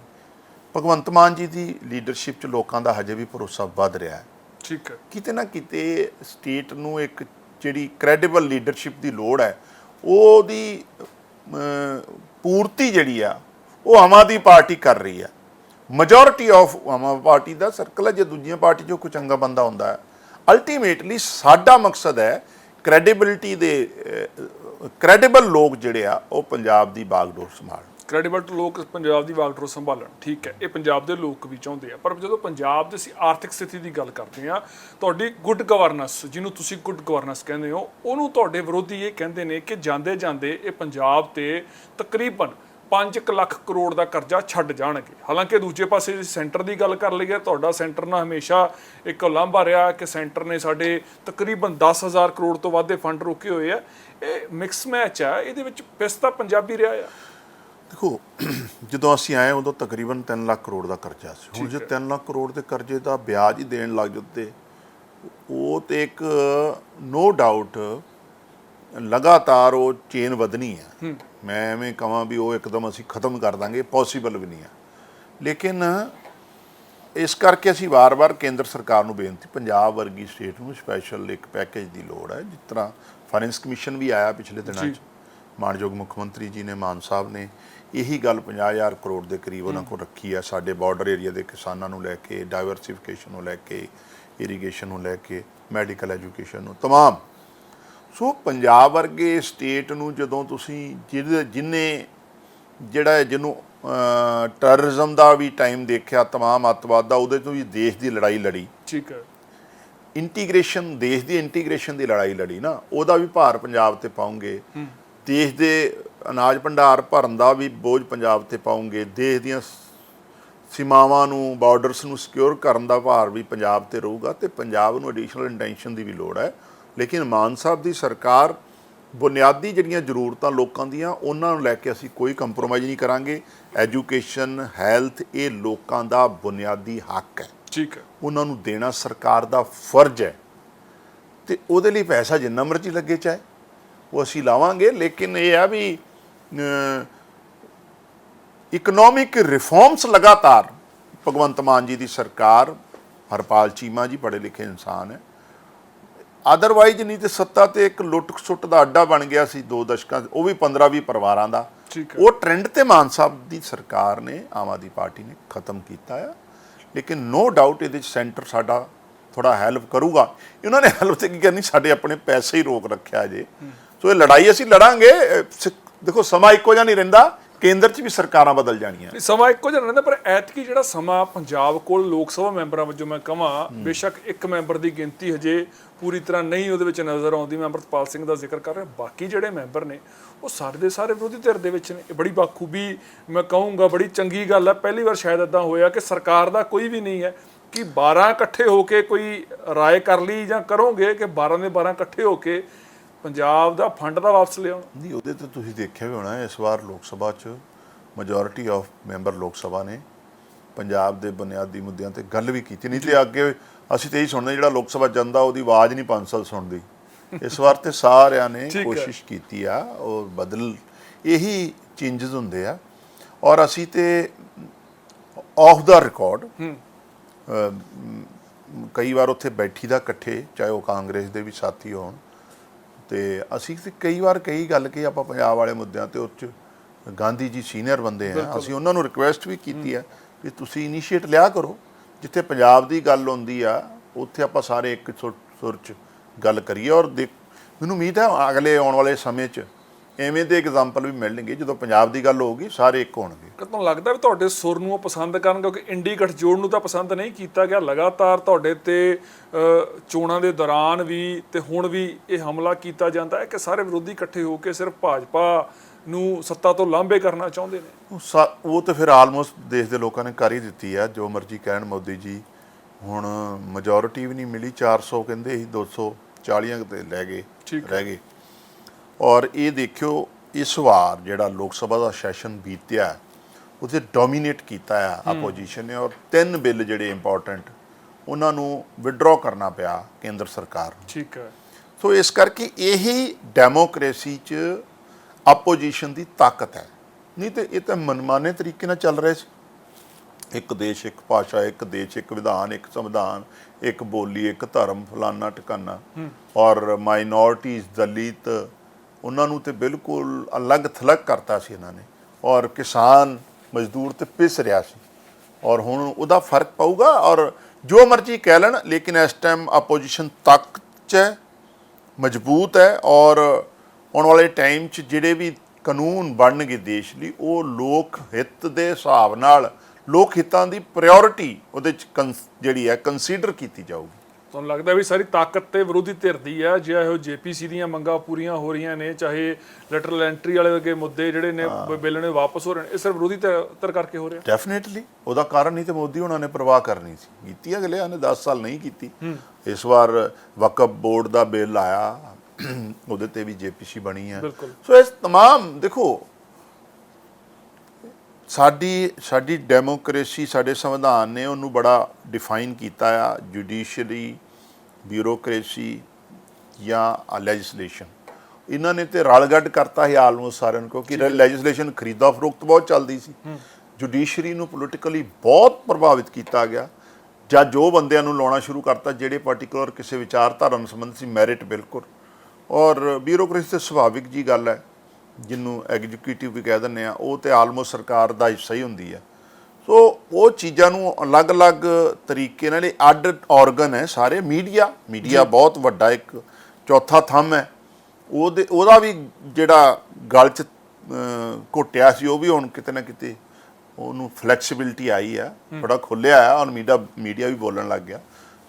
ਭਗਵੰਤ ਮਾਨ ਜੀ ਦੀ ਲੀਡਰਸ਼ਿਪ 'ਚ ਲੋਕਾਂ ਦਾ ਹਜੇ ਵੀ ਭਰੋਸਾ ਵੱਧ ਰਿਹਾ ਹੈ। ਠੀਕ ਹੈ। ਕਿਤੇ ਨਾ ਕਿਤੇ ਸਟੇਟ ਨੂੰ ਇੱਕ ਜਿਹੜੀ ਕ੍ਰੈਡੀਬਲ ਲੀਡਰਸ਼ਿਪ ਦੀ ਲੋੜ ਹੈ ਉਹਦੀ ਪੂਰਤੀ ਜਿਹੜੀ ਆ, ਉਹ ਆਮ ਆਦਮੀ ਪਾਰਟੀ ਕਰ ਰਹੀ ਹੈ majority of Aam Aadmi party the circle ਹੈ ਜੇ ਦੂਜੀਆਂ ਪਾਰਟੀ 'ਚੋਂ ਕੋਈ ਚੰਗਾ ਬੰਦਾ ਹੁੰਦਾ ਹੈ। ਅਲਟੀਮੇਟਲੀ ਸਾਡਾ ਮਕਸਦ ਹੈ ਕ੍ਰੈਡੀਬਿਲਟੀ ਦੇ ਕ੍ਰੈਡੀਬਲ ਲੋਕ ਜਿਹੜੇ ਆ, ਉਹ ਪੰਜਾਬ ਦੀ ਬਾਗਡੋਰ ਸੰਭਾਲ ਕ੍ਰੈਡੀਬਲ ਲੋਕ ਪੰਜਾਬ ਦੀ ਵਾਗਡੋਰ ਸੰਭਾਲਣ। ਠੀਕ ਹੈ, ਇਹ ਪੰਜਾਬ ਦੇ ਲੋਕ ਵੀ ਚਾਹੁੰਦੇ ਆ। ਪਰ ਜਦੋਂ ਪੰਜਾਬ ਦੀ ਅਸੀਂ ਆਰਥਿਕ ਸਥਿਤੀ ਦੀ ਗੱਲ ਕਰਦੇ ਆ ਤੁਹਾਡੀ ਗੁੱਡ ਗਵਰਨੈਂਸ ਜਿਹਨੂੰ ਤੁਸੀਂ ਗੁੱਡ ਗਵਰਨੈਂਸ ਕਹਿੰਦੇ ਹੋ, ਉਹਨੂੰ ਤੁਹਾਡੇ ਵਿਰੋਧੀ ਇਹ ਕਹਿੰਦੇ ਨੇ ਕਿ ਜਾਂਦੇ ਜਾਂਦੇ ਇਹ ਪੰਜਾਬ ਤੇ ਤਕਰੀਬਨ 5 ਲੱਖ ਕਰੋੜ ਦਾ ਕਰਜ਼ਾ ਛੱਡ ਜਾਣਗੇ। ਹਾਲਾਂਕਿ ਦੂਜੇ ਪਾਸੇ ਜੇ ਸੈਂਟਰ ਦੀ ਗੱਲ ਕਰ ਲਈਏ, ਤੁਹਾਡਾ ਸੈਂਟਰ ਨਾਲ ਹਮੇਸ਼ਾ ਇੱਕ ਲਾਂਭਾ ਰਿਹਾ ਕਿ ਸੈਂਟਰ ਨੇ ਸਾਡੇ ਤਕਰੀਬਨ 10000 ਕਰੋੜ ਤੋਂ ਵੱਧ ਦੇ ਫੰਡ ਰੋਕੇ ਹੋਏ ਆ। ਇਹ ਮਿਕਸ ਮੈਚ ਆ, ਇਹਦੇ ਵਿੱਚ ਪਿਸ ਤਾਂ ਪੰਜਾਬੀ ਰਿਹਾ ਆ। ਦੇਖੋ ਜਦੋਂ ਅਸੀਂ ਆਏ ਉਦੋਂ ਤਕਰੀਬਨ 3 ਲੱਖ ਕਰੋੜ ਦਾ ਕਰਜ਼ਾ ਸੀ। ਹੁਣ ਜੇ 3 ਲੱਖ ਕਰੋੜ ਦੇ ਕਰਜ਼ੇ ਦਾ ਵਿਆਜ ਹੀ ਦੇਣ ਲੱਗ ਜੁੱਤੇ ਉਹ ਤੇ ਇੱਕ ਨੋ ਡਾਊਟ ਲਗਾਤਾਰ ਉਹ ਚੇਨ ਵਧਣੀ ਹੈ। ਮੈਂ ਐਵੇਂ ਕਹਾਂ ਵੀ ਉਹ ਇੱਕਦਮ ਅਸੀਂ ਖਤਮ ਕਰ ਦਾਂਗੇ ਪੋਸੀਬਲ ਵੀ ਨਹੀਂ ਹੈ ਲੇਕਿਨ ਇਸ ਕਰਕੇ ਅਸੀਂ ਵਾਰ-ਵਾਰ ਕੇਂਦਰ ਸਰਕਾਰ ਨੂੰ ਬੇਨਤੀ ਪੰਜਾਬ ਵਰਗੀ ਸਟੇਟ ਨੂੰ ਸਪੈਸ਼ਲ ਇੱਕ ਪੈਕੇਜ ਦੀ ਲੋੜ ਹੈ ਜਿਸ ਤਰ੍ਹਾਂ ਫਾਈਨੈਂਸ ਕਮਿਸ਼ਨ ਵੀ ਆਇਆ ਪਿਛਲੇ ਦਿਨਾਂ। 'ਚ। ਮਾਨਯੋਗ ਮੁੱਖ ਮੰਤਰੀ ਜੀ ਨੇ ਮਾਨ ਸਾਹਿਬ ਨੇ ਇਹੀ ਗੱਲ 50000 ਕਰੋੜ ਦੇ ਕਰੀਬ ਉਹਨਾਂ ਕੋਲ ਰੱਖੀ ਹੈ ਸਾਡੇ ਬਾਰਡਰ ਏਰੀਆ ਦੇ ਕਿਸਾਨਾਂ ਨੂੰ ਲੈ ਕੇ ਡਾਈਵਰਸਿਫਿਕੇਸ਼ਨ ਨੂੰ ਲੈ ਕੇ ਇਰੀਗੇਸ਼ਨ ਨੂੰ ਲੈ ਕੇ ਮੈਡੀਕਲ ਐਜੂਕੇਸ਼ਨ ਨੂੰ तमाम ਸੋ ਪੰਜਾਬ ਵਰਗੇ ਸਟੇਟ ਨੂੰ ਜਦੋਂ ਤੁਸੀਂ ਜਿਹਦੇ ਜਿਨੇ ਜਿਹੜਾ ਹੈ ਜਿਹਨੂੰ ਟੈਰਰਿਜ਼ਮ ਦਾ ਵੀ ਟਾਈਮ ਦੇਖਿਆ तमाम ਅੱਤਵਾਦ ਦਾ ਉਹਦੇ ਤੋਂ ਵੀ ਦੇਸ਼ ਦੀ ਲੜਾਈ ਲੜੀ ਠੀਕ ਹੈ ਇੰਟੀਗ੍ਰੇਸ਼ਨ ਦੇਸ਼ ਦੀ ਇੰਟੀਗ੍ਰੇਸ਼ਨ ਦੀ ਲੜਾਈ ਲੜੀ ਨਾ ਉਹਦਾ ਵੀ ਭਾਰ ਪੰਜਾਬ ਤੇ ਪਾਉਂਗੇ ਦੇਸ਼ ਦੇ ਅਨਾਜ ਭੰਡਾਰ ਭਰਨ ਦਾ ਵੀ ਬੋਝ ਪੰਜਾਬ ਤੇ ਪਾਉਂਗੇ। ਦੇਸ਼ ਦੀਆਂ ਸੀਮਾਵਾਂ ਨੂੰ ਬਾਰਡਰਸ ਨੂੰ ਸਿਕਿਉਰ ਕਰਨ ਦਾ ਭਾਰ ਵੀ ਪੰਜਾਬ ਤੇ ਰਹੂਗਾ ਤੇ ਪੰਜਾਬ ਨੂੰ ਐਡੀਸ਼ਨਲ ਇੰਟੈਂਸ਼ਨ ਦੀ ਵੀ ਲੋੜ ਹੈ। ਲੇਕਿਨ ਮਾਨ ਸਾਹਿਬ ਦੀ ਸਰਕਾਰ ਬੁਨਿਆਦੀ ਜਿਹੜੀਆਂ ਜ਼ਰੂਰਤਾਂ ਲੋਕਾਂ ਦੀਆਂ ਉਹਨਾਂ ਨੂੰ ਲੈ ਕੇ ਅਸੀਂ ਕੋਈ ਕੰਪਰੋਮਾਈਜ਼ ਨਹੀਂ ਕਰਾਂਗੇ। ਐਜੂਕੇਸ਼ਨ ਹੈਲਥ ਇਹ ਲੋਕਾਂ ਦਾ ਬੁਨਿਆਦੀ ਹੱਕ ਹੈ। ਠੀਕ ਹੈ। ਉਹਨਾਂ ਨੂੰ ਦੇਣਾ ਸਰਕਾਰ ਦਾ ਫਰਜ਼ ਹੈ। ਤੇ ਉਹਦੇ ਲਈ ਪੈਸਾ ਜਿੰਨਾ ਮਰਜ਼ੀ ਲੱਗੇ ਚਾਹੇ ਉਹ ਅਸੀਂ ਲਾਵਾਂਗੇ। ਲੇਕਿਨ ਇਹ ਆ ਵੀ ਇਕਨੋਮਿਕ ਰਿਫਾਰਮਸ ਲਗਾਤਾਰ ਭਗਵੰਤ ਮਾਨ ਜੀ ਦੀ ਸਰਕਾਰ ਹਰਪਾਲ ਚੀਮਾ ਜੀ ਪੜ੍ਹੇ ਲਿਖੇ ਇਨਸਾਨ ਹੈ। ਅਦਰਵਾਈਜ਼ ਨਹੀਂ ਤੇ ਸੱਤਾ ਤੇ ਇੱਕ ਲੁੱਟ ਸੁੱਟ ਦਾ ਅੱਡਾ ਬਣ ਗਿਆ ਸੀ ਦੋ ਦਸ਼ਕਾਂ ਉਹ ਵੀ 15 20 ਪਰਿਵਾਰਾਂ ਦਾ। ਹੈ। ਉਹ ਟ੍ਰੈਂਡ ਤੇ ਮਾਨ ਸਾਹਿਬ ਦੀ ਸਰਕਾਰ ਨੇ ਆਮ ਆਦਮੀ ਪਾਰਟੀ ਨੇ ਖਤਮ ਕੀਤਾ ਆ। ਲੇਕਿਨ ਨੋ ਡਾਊਟ ਇਹਦੇ ਚ ਸੈਂਟਰ ਸਾਡਾ ਥੋੜਾ ਹੈਲਪ ਕਰੂਗਾ। ਇਹਨਾਂ ਨੇ ਹੈਲਪ ਤੇ ਕੀ ਕਰਨੀ ਸਾਡੇ ਆਪਣੇ ਪੈਸੇ ਹੀ ਰੋਕ ਰੱਖਿਆ ਜੇ। ਸੋ ਇਹ ਲੜਾਈ ਅਸੀਂ ਲੜਾਂਗੇ ਦੇਖੋ ਸਮਾਂ ਇੱਕੋ ਜਿਹਾ ਨਹੀਂ ਰਹਿੰਦਾ ਕੇਂਦਰ 'ਚ ਵੀ ਸਰਕਾਰਾਂ ਬਦਲ ਜਾਣੀਆਂ। ਨਹੀਂ, ਸਮਾਂ ਇੱਕੋ ਜਿਹਾ ਰਹਿੰਦਾ ਪਰ ਐਤਕੀ ਜਿਹੜਾ ਸਮਾਂ ਪੰਜਾਬ ਕੋਲ ਲੋਕ ਸਭਾ ਮੈਂਬਰਾਂ ਵਜੋਂ ਮੈਂ ਕਹਾਂ ਬੇਸ਼ੱਕ ਇੱਕ ਮੈਂਬਰ ਦੀ ਗਿਣਤੀ ਹਜੇ ਪੂਰੀ ਤਰ੍ਹਾਂ ਨਹੀਂ ਉਹਦੇ ਵਿੱਚ ਨਜ਼ਰ ਆਉਂਦੀ। ਮੈਂ ਅੰਮ੍ਰਿਤਪਾਲ ਸਿੰਘ ਦਾ ਜ਼ਿਕਰ ਕਰ ਰਿਹਾ ਬਾਕੀ ਜਿਹੜੇ ਮੈਂਬਰ ਨੇ ਉਹ ਸਾਰੇ ਦੇ ਸਾਰੇ ਵਿਰੋਧੀ ਧਿਰ ਦੇ ਵਿੱਚ ਨੇ। ਇਹ ਬੜੀ ਬਾਖੂਬੀ ਮੈਂ ਕਹੂੰਗਾ ਬੜੀ ਚੰਗੀ ਗੱਲ ਹੈ। ਪਹਿਲੀ ਵਾਰ ਸ਼ਾਇਦ ਇਦਾਂ ਹੋਇਆ ਕਿ ਸਰਕਾਰ ਦਾ ਕੋਈ ਵੀ ਨਹੀਂ ਹੈ ਕਿ 12 ਇਕੱਠੇ ਹੋ ਕੇ ਕੋਈ ਰਾਏ ਕਰ ਲਈ ਜਾਂ ਕਰੋਗੇ ਕਿ 12 ਦੇ 12 ਇਕੱਠੇ ਹੋ ਕੇ ਪੰਜਾਬ ਦਾ ਫੰਡ ਦਾ ਵਾਪਸ ਲਿਆਉਣ। ਨਹੀਂ ਉਹਦੇ ਤੇ ਤੁਸੀਂ ਦੇਖਿਆ ਵੀ ਹੋਣਾ ਇਸ ਵਾਰ ਲੋਕ ਸਭਾ 'ਚ ਮੈਜੋਰਿਟੀ ਆਫ ਮੈਂਬਰ ਲੋਕ ਸਭਾ ਨੇ ਪੰਜਾਬ ਦੇ ਬੁਨਿਆਦੀ ਮੁੱਦਿਆਂ ਤੇ ਗੱਲ ਵੀ ਕੀਤੀ। ਨਹੀਂ ਤੇ ਅੱਗੇ ਅਸੀਂ ਤੇ ਇਹੀ ਸੁਣਦੇ ਜਿਹੜਾ ਲੋਕ ਸਭਾ ਜਾਂਦਾ ਉਹਦੀ ਆਵਾਜ਼ ਨਹੀਂ ਪੰਸਲ ਸੁਣਦੀ। ਇਸ ਵਾਰ ਤੇ ਸਾਰਿਆਂ ਨੇ ਹੈ। ਕੋਸ਼ਿਸ਼ ਕੀਤੀ ਆ ਉਹ ਬਦਲ ਇਹੀ ਚੇਂਜਸ ਹੁੰਦੇ ਆ। ਔਰ ਅਸੀਂ ਤੇ ਆਫ ਦਾ ਰਿਕਾਰਡ ਕਈ ਵਾਰ ਉੱਥੇ ਬੈਠੀ ਦਾ ਇਕੱਠੇ ਚਾਹੇ ਉਹ ਕਾਂਗਰਸ ਦੇ ਵੀ ਸਾਥੀ ਹੋਣ ਤੇ ਅਸੀਂ ਤੇ ਕਈ ਵਾਰ ਕਈ ਗੱਲ ਕਿ ਆਪਾਂ ਪੰਜਾਬ ਵਾਲੇ ਮੁੱਦਿਆਂ ਤੇ ਉੱਚ ਗਾਂਧੀ ਜੀ ਸੀਨੀਅਰ ਬੰਦੇ ਆ ਅਸੀਂ ਉਹਨਾਂ ਨੂੰ ਰਿਕੁਐਸਟ ਵੀ ਕੀਤੀ ਆ ਕਿ ਤੁਸੀਂ ਇਨੀਸ਼ੀਏਟ ਲਿਆ ਕਰੋ। ਜਿੱਥੇ ਪੰਜਾਬ ਦੀ ਗੱਲ ਹੁੰਦੀ ਆ ਉੱਥੇ ਆਪਾਂ ਸਾਰੇ ਇੱਕ ਸੁਰ ਚ ਗੱਲ ਕਰੀਏ। ਔਰ ਮੈਨੂੰ ਉਮੀਦ ਹੈ ਅਗਲੇ ਆਉਣ ਵਾਲੇ ਸਮੇਂ 'ਚ ਐਵੇਂ ਦੇ ਐਗਜ਼ਾਮਪਲ ਵੀ ਮਿਲਣਗੇ ਜਦੋਂ ਪੰਜਾਬ ਦੀ ਗੱਲ ਹੋਊਗੀ ਸਾਰੇ ਇੱਕ ਹੋਣਗੇ। ਕਿ ਤੁਹਾਨੂੰ ਲੱਗਦਾ ਵੀ ਤੁਹਾਡੇ ਸੁਰ ਨੂੰ ਉਹ ਪਸੰਦ ਕਰਨ ਕਿਉਂਕਿ ਇੰਡੀ ਗੱਠਜੋੜ ਨੂੰ ਤਾਂ ਪਸੰਦ ਨਹੀਂ ਕੀਤਾ ਗਿਆ। ਲਗਾਤਾਰ ਤੁਹਾਡੇ ਤੇ ਚੋਣਾਂ ਦੇ ਦੌਰਾਨ ਵੀ ਤੇ ਹੁਣ ਵੀ ਇਹ ਹਮਲਾ ਕੀਤਾ ਜਾਂਦਾ ਹੈ ਕਿ ਸਾਰੇ ਵਿਰੋਧੀ ਇਕੱਠੇ ਹੋ ਕੇ ਸਿਰਫ ਭਾਜਪਾ ਨੂੰ ਸੱਤਾ ਤੋਂ ਲਾਂਭੇ ਕਰਨਾ ਚਾਹੁੰਦੇ ਨੇ? ਉਹ ਤਾਂ ਫਿਰ ਆਲਮੋਸਟ ਦੇਸ਼ ਦੇ ਲੋਕਾਂ ਨੇ ਕਰ ਹੀ ਦਿੱਤੀ ਆ। ਜੋ ਮਰਜ਼ੀ ਕਹਿਣ ਮੋਦੀ ਜੀ ਹੁਣ ਮੈਜੋਰਿਟੀ ਵੀ ਨਹੀਂ ਮਿਲੀ 400 ਕਹਿੰਦੇ ਸੀ 240 ਤੇ ਲੈ ਗਏ। ਰਹਿ ਗਏ। ਔਰ ਇਹ ਦੇਖਿਓ ਇਸ ਵਾਰ ਜਿਹੜਾ ਲੋਕ ਸਭਾ ਦਾ ਸੈਸ਼ਨ ਬੀਤਿਆ ਉਹਦੇ ਡੋਮੀਨੇਟ ਕੀਤਾ ਆ ਆਪੋਜੀਸ਼ਨ ਨੇ ਔਰ ਤਿੰਨ ਬਿੱਲ ਜਿਹੜੇ ਇੰਪੋਰਟੈਂਟ ਉਹਨਾਂ ਨੂੰ ਵਿਡਰਾਅ ਕਰਨਾ ਪਿਆ ਕੇਂਦਰ ਸਰਕਾਰ ਨੂੰ। ਠੀਕ ਹੈ। ਸੋ ਇਸ ਕਰਕੇ ਇਹੀ ਡੈਮੋਕ੍ਰੇਸੀ 'ਚ ਆਪੋਜੀਸ਼ਨ ਦੀ ਤਾਕਤ ਹੈ। ਨਹੀਂ ਤੇ ਇਹ ਤਾਂ ਮਨਮਾਨੇ ਤਰੀਕੇ ਨਾਲ ਚੱਲ ਰਿਹਾ ਸੀ। ਇੱਕ ਦੇਸ਼ ਇੱਕ ਭਾਸ਼ਾ ਇੱਕ ਦੇਸ਼ ਇੱਕ ਵਿਧਾਨ ਇੱਕ ਸੰਵਿਧਾਨ ਇੱਕ ਬੋਲੀ ਇੱਕ ਧਰਮ ਫਲਾਨਾ ਟਿਕਾਣਾ ਔਰ ਮਾਈਨੋਰਟੀਜ਼ ਦਲਿਤ ਉਹਨਾਂ ਨੂੰ ਤੇ ਬਿਲਕੁਲ ਅਲੱਗ ਥਲੱਗ ਕਰਤਾ ਸੀ ਇਹਨਾਂ ਨੇ ਔਰ ਕਿਸਾਨ ਮਜ਼ਦੂਰ ਤੇ ਪਿਸ ਰਿਹਾ ਸੀ ਔਰ ਹੁਣ ਉਹਦਾ ਫ਼ਰਕ ਪਊਗਾ ਔਰ ਜੋ ਮਰਜ਼ੀ ਕਹਿ ਲੈਣ, ਲੇਕਿਨ ਇਸ ਟਾਈਮ ਆਪੋਜੀਸ਼ਨ ਤਾਕਤ 'ਚ ਹੈ ਮਜ਼ਬੂਤ ਹੈ ਔਰ ਆਉਣ ਵਾਲੇ ਟਾਈਮ 'ਚ ਜਿਹੜੇ ਵੀ ਕਾਨੂੰਨ ਬਣਨਗੇ ਦੇਸ਼ ਲਈ, ਉਹ ਲੋਕ ਹਿੱਤ ਦੇ ਹਿਸਾਬ ਨਾਲ, ਲੋਕ ਹਿੱਤਾਂ ਦੀ ਪ੍ਰਾਇੋਰਟੀ ਉਹਦੇ 'ਚ ਕੰਸ- ਜਿਹੜੀ ਹੈ ਕੰਸੀਡਰ ਕੀਤੀ ਜਾਊਗੀ। ਤੁਹਾਨੂੰ ਲੱਗਦਾ ਵੀ ਸਾਰੀ ਤਾਕਤ ਤੇ ਵਿਰੋਧੀ ਧਿਰ ਦੀ ਹੈ ਜੇ ਇਹੋ ਜੇਪੀਸੀ ਦੀਆਂ ਮੰਗਾਂ ਪੂਰੀਆਂ ਹੋ ਰਹੀਆਂ ਨੇ ਚਾਹੇ ਲੈਟਰਲ ਐਂਟਰੀ ਵਾਲੇ ਵਰਗੇ ਮੁੱਦੇ ਜਿਹੜੇ ਨੇ ਬ- ਬਿੱਲ ਨੇ ਵਾਪਸ ਹੋ ਰਹੇ ਨੇ ਇਹ ਸਿਰਫ ਵਿਰੋਧੀ ਧਿਰ ਧਿਰ ਕਰਕੇ ਹੋ ਰਿਹਾ ਡੈਫੀਨਿਟਲੀ ਉਹਦਾ ਕਾਰਨ ਨਹੀਂ ਤੇ ਮੋਦੀ ਉਹਨਾਂ ਨੇ ਪ੍ਰਵਾਹ ਕਰਨੀ ਸੀ ਕੀਤੀ ਅਗਲਿਆਂ ਨੇ 10 ਸਾਲ ਨਹੀਂ ਕੀਤੀ ਇਸ ਵਾਰ ਵਕਫ ਬੋਰਡ ਦਾ ਬਿੱਲ ਆਇਆ ਉਹਦੇ ਤੇ ਵੀ ਜੇਪੀਸੀ ਬਣੀ ਹੈ ਬਿਲਕੁਲ। ਸੋ ਇਸ तमाम ਦੇਖੋ ਸਾਡੀ ਸਾਡੀ ਡੈਮੋਕ੍ਰੇਸੀ ਸਾਡੇ ਸੰਵਿਧਾਨ ਨੇ ਉਹਨੂੰ ਬੜਾ ਡਿਫਾਈਨ ਕੀਤਾ ਆ ਜੁਡੀਸ਼ੀਅਰੀ ਬਿਊਰੋਕ੍ਰੇਸੀ ਜਾਂ ਲੈਜਿਸਲੇਸ਼ਨ ਇਹਨਾਂ ਨੇ ਤੇ ਰਲਗੱਡ ਕਰਤਾ ਹੈ ਆਲਮੋਸਟ ਸਾਰਿਆਂ ਨੂੰ ਕਿਉਂਕਿ ਲੈਜਿਸਲੇਸ਼ਨ ਖਰੀਦਾ ਫਰੋਖਤ ਬਹੁਤ ਚੱਲਦੀ ਸੀ। ਜੁਡੀਸ਼ਰੀ ਨੂੰ ਪੋਲਿਟੀਕਲੀ ਬਹੁਤ ਪ੍ਰਭਾਵਿਤ ਕੀਤਾ ਗਿਆ ਜਾਂ ਜੋ ਬੰਦਿਆਂ ਨੂੰ ਲਾਉਣਾ ਸ਼ੁਰੂ ਕਰਤਾ ਜਿਹੜੇ ਪਾਰਟਿਕੂਲਰ ਕਿਸੇ ਵਿਚਾਰਧਾਰਾ ਨਾਲ ਸੰਬੰਧਿਤ ਸੀ ਮੈਰਿਟ ਬਿਲਕੁਲ। ਔਰ ਬਿਊਰੋਕ੍ਰੇਸੀ ਤੇ ਸੁਭਾਵਿਕ ਜੀ ਗੱਲ ਹੈ ਜਿਹਨੂੰ ਐਗਜ਼ੀਕਿਊਟਿਵ ਵੀ ਕਹਿ ਦਿੰਦੇ ਆ ਉਹ ਤੇ ਆਲਮੋਸਟ ਸਰਕਾਰ ਦਾ ਹਿੱਸਾ ਹੀ ਹੁੰਦੀ ਹੈ ਸੋ ਉਹ ਚੀਜ਼ਾਂ ਨੂੰ ਅਲੱਗ-ਅਲੱਗ ਤਰੀਕੇ ਨਾਲ ਇਹ ਅੱਡ ਆਰਗਨ ਹੈ ਸਾਰੇ ਮੀਡੀਆ ਮੀਡੀਆ ਬਹੁਤ ਵੱਡਾ ਇੱਕ ਚੌਥਾ ਥੰਮ ਹੈ। ਉਹਦੇ ਉਹਦਾ ਵੀ ਜਿਹੜਾ ਗਲ 'ਚ ਘੁੱਟਿਆ ਸੀ ਉਹ ਵੀ ਹੁਣ ਕਿਤੇ ਨਾ ਕਿਤੇ ਉਹਨੂੰ ਫਲੈਕਸੀਬਿਲਟੀ ਆਈ ਆ। ਬੜਾ ਖੁੱਲਿਆ ਆ ਔਰ ਮੀਡੀਆ ਮੀਡੀਆ ਵੀ ਬੋਲਣ ਲੱਗ ਗਿਆ।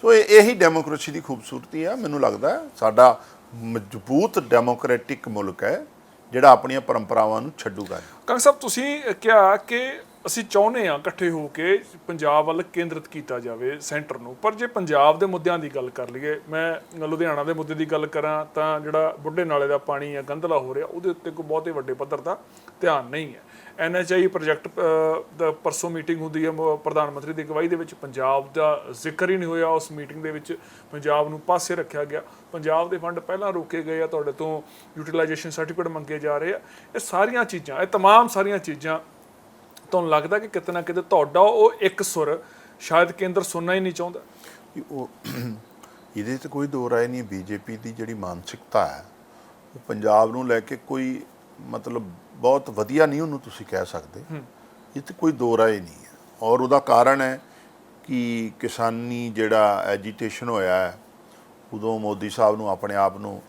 ਸੋ ਇਹ ਇਹੀ ਡੈਮੋਕ੍ਰੇਸੀ ਦੀ ਖੂਬਸੂਰਤੀ ਆ ਮੈਨੂੰ ਲੱਗਦਾ ਹੈ ਸਾਡਾ ਮਜ਼ਬੂਤ ਡੈਮੋਕ੍ਰੈਟਿਕ ਮੁਲਕ ਹੈ। ਜਿਹੜਾ ਆਪਣੀਆਂ ਪਰੰਪਰਾਵਾਂ ਨੂੰ ਛੱਡੂਗਾ ਨਹੀਂ। ਕੰਗ ਸਾਹਿਬ, ਤੁਸੀਂ ਕਿਹਾ ਕਿ ਅਸੀਂ ਚਾਹੁੰਦੇ ਹਾਂ ਇਕੱਠੇ ਹੋ ਕੇ ਪੰਜਾਬ ਵੱਲ ਕੇਂਦਰਿਤ ਕੀਤਾ ਜਾਵੇ ਸੈਂਟਰ ਨੂੰ ਪਰ ਜੇ ਪੰਜਾਬ ਦੇ ਮੁੱਦਿਆਂ ਦੀ ਗੱਲ ਕਰ ਲਈਏ, ਮੈਂ ਲੁਧਿਆਣਾ ਦੇ ਮੁੱਦੇ ਦੀ ਗੱਲ ਕਰਾਂ, ਤਾਂ ਜਿਹੜਾ ਬੁੱਢੇ ਨਾਲੇ ਦਾ ਪਾਣੀ ਹੈ ਗੰਧਲਾ ਹੋ ਰਿਹਾ, ਉਹਦੇ ਉੱਤੇ ਕੋਈ ਬਹੁਤੇ ਵੱਡੇ ਪੱਧਰ ਦਾ ਧਿਆਨ ਨਹੀਂ ਹੈ ਐਨਐਚਆਈ ਪ੍ਰੋਜੈਕਟ ਅ, ਦਾ ਪਰਸੋਂ ਮੀਟਿੰਗ ਹੁੰਦੀ ਹੈ ਮ- ਪ੍ਰਧਾਨ ਮੰਤਰੀ ਦੀ ਅਗਵਾਈ ਦੇ ਵਿੱਚ ਪੰਜਾਬ ਦਾ ਜ਼ਿਕਰ ਹੀ ਨਹੀਂ ਹੋਇਆ ਉਸ ਮੀਟਿੰਗ ਦੇ ਵਿੱਚ ਪੰਜਾਬ ਨੂੰ ਪਾਸੇ ਰੱਖਿਆ ਗਿਆ ਪੰਜਾਬ ਦੇ ਫੰਡ ਪਹਿਲਾਂ ਰੋਕੇ ਗਏ ਆ ਤੁਹਾਡੇ ਤੋਂ ਯੂਟਿਲਾਈਜੇਸ਼ਨ ਸਰਟੀਫਿਕੇਟ ਮੰਗੇ ਜਾ ਰਹੇ ਆ ਇਹ ਸਾਰੀਆਂ ਚੀਜ਼ਾਂ ਇਹ तमाम ਸਾਰੀਆਂ ਚੀਜ਼ਾਂ ਤੁਹਾਨੂੰ ਲੱਗਦਾ ਕਿ ਕਿਤੇ ਨਾ ਕਿਤੇ ਤੁਹਾਡਾ ਉਹ ਇੱਕ ਸੁਰ ਸ਼ਾਇਦ ਕੇਂਦਰ ਸੁਣਨਾ ਹੀ ਨਹੀਂ ਚਾਹੁੰਦਾ ਕਿ ਉਹ <clears throat> ਇਹਦੇ ਤੇ ਕੋਈ ਦੋ ਰਾਏ ਨਹੀਂ ਬੀਜੇਪੀ ਦੀ ਜਿਹੜੀ ਮਾਨਸਿਕਤਾ ਹੈ ਉਹ ਪੰਜਾਬ ਨੂੰ ਲੈ ਕੇ ਕੋਈ ਮਤਲਬ ਬਹੁਤ ਵਧੀਆ ਨਹੀਂ ਉਹਨੂੰ ਤੁਸੀਂ ਕਹਿ ਸਕਦੇ। ਇਹ ਤੇ ਕੋਈ ਦੋ ਰਾਏ ਨਹੀਂ ਹੈ। ਔਰ ਉਹਦਾ ਕਾਰਨ ਹੈ ਕਿ ਕਿਸਾਨੀ ਜਿਹੜਾ ਐਜੀਟੇਸ਼ਨ ਹੋਇਆ ਹੈ ਉਦੋਂ ਮੋਦੀ ਸਾਹਿਬ ਨੂੰ ਆਪਣੇ ਆਪ ਨੂੰ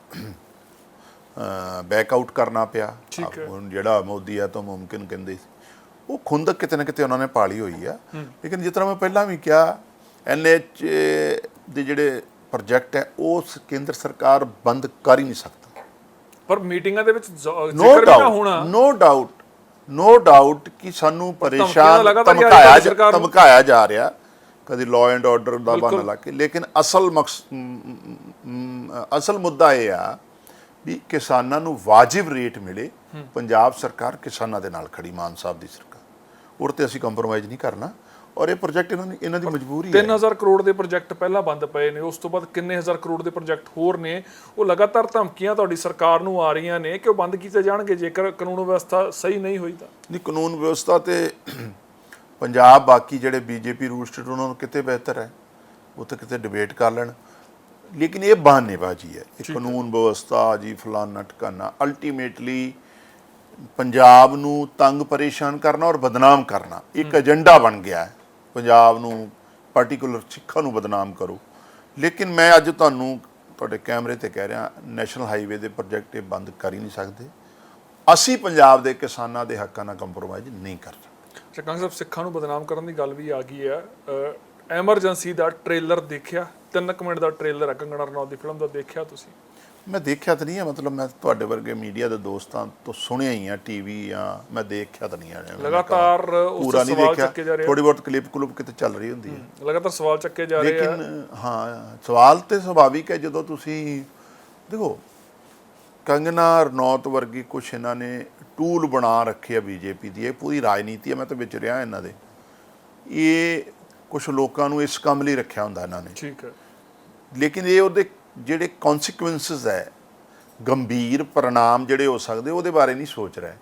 ਬੈਕ ਆਊਟ ਕਰਨਾ ਪਿਆ। ਹੈ। ਹੁਣ ਜਿਹੜਾ ਮੋਦੀ ਹੈ ਤਾਂ ਮੁਮਕਿਨ ਕਹਿੰਦੇ ਸੀ। ਉਹ ਖੁੰਦਕ ਕਿਤੇ ਨਾ ਕਿਤੇ ਉਹਨਾਂ ਨੇ ਪਾਲੀ ਹੋਈ ਆ। ਲੇਕਿਨ ਜਿਸ ਤਰ੍ਹਾਂ ਮੈਂ ਪਹਿਲਾਂ ਵੀ ਕਿਹਾ ਐਨਐਚ ਦੇ ਜਿਹੜੇ ਪ੍ਰੋਜੈਕਟ ਹੈ ਉਹ ਕੇਂਦਰ ਸਰਕਾਰ ਬੰਦ ਕਰ ਹੀ ਨਹੀਂ ਸਕਦਾ। ਪਰ ਮੀਟਿੰਗਾਂ ਦੇ ਵਿੱਚ ਨੋ ਜ਼ਿਕਰ ਵੀ ਨਾ ਡਾਊਟ ਹੋਣਾ। ਨੋ ਡਾਊਟ ਨੋ ਡਾਊਟ ਕਿ ਸਾਨੂੰ ਪਰੇਸ਼ਾਨ ਲਗਾਤਾਰ ਧਮਕਾਇਆ ਜਾ- ਸਰਕਾਰ ਨੂੰ। ਧਮਕਾਇਆ ਜਾ ਰਿਹਾ। ਕਦੀ ਲਾਅ ਐਂਡ ਆਰਡਰ ਦਾ ਬਹਾਨਾ ਲਾ ਕੇ। ਲੇਕਿਨ ਅਸਲ ਮਕਸ ਮ- ਮ- ਅਸਲ ਮੁੱਦਾ ਇਹ ਆ ਵੀ ਕਿਸਾਨਾਂ ਨੂੰ ਵਾਜਿਬ ਰੇਟ ਮਿਲੇ। ਪੰਜਾਬ ਸਰਕਾਰ ਕਿਸਾਨਾਂ ਦੇ ਨਾਲ ਖੜੀ ਮਾਨ ਸਾਹਿਬ ਦੀ ਸਰਕਾਰ। ਉਹ ਤੇ ਅਸੀਂ ਕੰਪਰੋਮਾਈਜ਼ ਨਹੀਂ ਕਰਨਾ। ਔਰ ਇਹ ਪ੍ਰੋਜੈਕਟ ਇਹਨਾਂ ਦੀ ਇਹਨਾਂ ਦੀ ਮਜਬੂਰੀ ਹੈ। 3000 ਕਰੋੜ ਦੇ ਪ੍ਰੋਜੈਕਟ ਪਹਿਲਾਂ ਬੰਦ ਪਏ ਨੇ ਉਸ ਤੋਂ ਬਾਅਦ ਕਿੰਨੇ ਹਜ਼ਾਰ ਕਰੋੜ ਦੇ ਪ੍ਰੋਜੈਕਟ ਹੋਰ ਨੇ ਉਹ ਲਗਾਤਾਰ ਧਮਕੀਆਂ ਤੁਹਾਡੀ ਸਰਕਾਰ ਨੂੰ ਆ ਰਹੀਆਂ ਨੇ ਕਿ ਉਹ ਬੰਦ ਕੀਤੇ ਜਾਣਗੇ ਜੇਕਰ ਕਾਨੂੰਨ ਵਿਵਸਥਾ ਸਹੀ ਨਹੀਂ ਹੋਈ ਤਾਂ। ਨਹੀਂ ਕਾਨੂੰਨ ਵਿਵਸਥਾ ਤੇ ਪੰਜਾਬ ਬਾਕੀ ਜਿਹੜੇ ਬੀਜੇਪੀ ਰੂਸਟਡ ਉਹਨਾਂ ਨੂੰ ਕਿਤੇ ਬਿਹਤਰ ਹੈ ਉਹ ਤਾਂ ਕਿਤੇ ਡਿਬੇਟ ਕਰ ਲੈਣ। ਲੇਕਿਨ ਇਹ ਬਹਾਨੇਬਾਜ਼ੀ ਹੈ ਇਹ ਕਾਨੂੰਨ ਵਿਵਸਥਾ ਜੀ ਫਲਾਨਾ ਟਿਕਾਣਾ ਅਲਟੀਮੇਟਲੀ ਪੰਜਾਬ ਨੂੰ ਤੰਗ ਪਰੇਸ਼ਾਨ ਕਰਨਾ ਔਰ ਬਦਨਾਮ ਕਰਨਾ ਇੱਕ ਏਜੰਡਾ ਬਣ ਗਿਆ ਹੈ। ਪੰਜਾਬ ਨੂੰ ਪਾਰਟਿਕੂਲਰ ਸਿੱਖਾਂ ਨੂੰ ਬਦਨਾਮ ਕਰੋ। ਲੇਕਿਨ ਮੈਂ ਅੱਜ ਤੁਹਾਨੂੰ ਤੁਹਾਡੇ ਕੈਮਰੇ ਤੇ ਕਹਿ ਰਿਹਾ ਨੈਸ਼ਨਲ ਹਾਈਵੇ ਦੇ ਪ੍ਰੋਜੈਕਟ ਇਹ ਬੰਦ ਕਰ ਹੀ ਨਹੀਂ ਸਕਦੇ। ਅਸੀਂ ਪੰਜਾਬ ਦੇ ਕਿਸਾਨਾਂ ਦੇ ਹੱਕਾਂ ਨਾਲ ਕੰਪਰੋਮਾਈਜ਼ ਨਹੀਂ ਕਰ ਸਕਦੇ। ਚਕਾਂ ਸਾਹਿਬ, ਸਿੱਖਾਂ ਨੂੰ ਬਦਨਾਮ ਕਰਨ ਦੀ ਗੱਲ ਵੀ ਆ ਗਈ ਹੈ। ਐਮਰਜੈਂਸੀ ਦਾ ਟ੍ਰੇਲਰ ਦੇਖਿਆ? 3 ਮਿੰਟ ਦਾ ਟ੍ਰੇਲਰ ਹੈ ਕੰਗਣਾ ਰਣੌਤ ਦੀ ਫਿਲਮ ਦਾ ਦੇਖਿਆ ਤੁਸੀਂ? ਮੈਂ ਦੇਖਿਆ ਤਾਂ ਨਹੀਂ ਹੈ ਮਤਲਬ ਮੈਂ ਤੁਹਾਡੇ ਵਰਗੇ ਮੀਡੀਆ ਦੇ ਦੋਸਤਾਂ ਤੋਂ ਸੁਣਿਆ ਹੀ ਆ ਟੀਵੀ ਜਾਂ ਮੈਂ ਦੇਖਿਆ ਤਾਂ ਨਹੀਂ ਆ। ਲਗਾਤਾਰ ਉਸ ਸਵਾਲ ਚੱਕੇ ਜਾ ਰਹੇ। ਆ। ਥੋੜੀ ਬਹੁਤ ਕਲਿੱਪ ਕਲੁੱਪ ਕਿਤੇ ਚੱਲ ਰਹੀ ਹੁੰਦੀ ਹੈ ਲਗਾਤਾਰ ਸਵਾਲ ਚੱਕੇ ਜਾ ਰਹੇ ਆ। ਲੇਕਿਨ ਹਾਂ ਸਵਾਲ ਤੇ ਸੁਭਾਵਿਕ ਹੈ ਜਦੋਂ ਤੁਸੀਂ ਦੇਖੋ ਕੰਗਨਾ ਰਣੌਤ ਵਰਗੀ ਕੁਛ ਇਹਨਾਂ ਨੇ ਟੂਲ ਬਣਾ ਰੱਖੇ ਆ ਬੀਜੇਪੀ ਦੀ। ਇਹ ਪੂਰੀ ਰਾਜਨੀਤੀ ਹੈ ਮੈਂ ਤਾਂ ਵਿੱਚ ਰਿਹਾ ਇਹਨਾਂ ਦੇ। ਇਹ ਕੁਝ ਲੋਕਾਂ ਨੂੰ ਇਸ ਕੰਮ ਲਈ ਰੱਖਿਆ ਹੁੰਦਾ ਇਹਨਾਂ ਨੇ। ਠੀਕ ਹੈ। ਲੇਕਿਨ ਇਹ ਉਹਦੇ ਜਿਹੜੇ ਕਨਸੀਕੁਐਂਸਸ ਹੈ ਗੰਭੀਰ ਪਰਿਣਾਮ ਜਿਹੜੇ ਹੋ ਸਕਦੇ ਉਹਦੇ ਬਾਰੇ ਨਹੀਂ ਸੋਚ ਰਿਹਾ।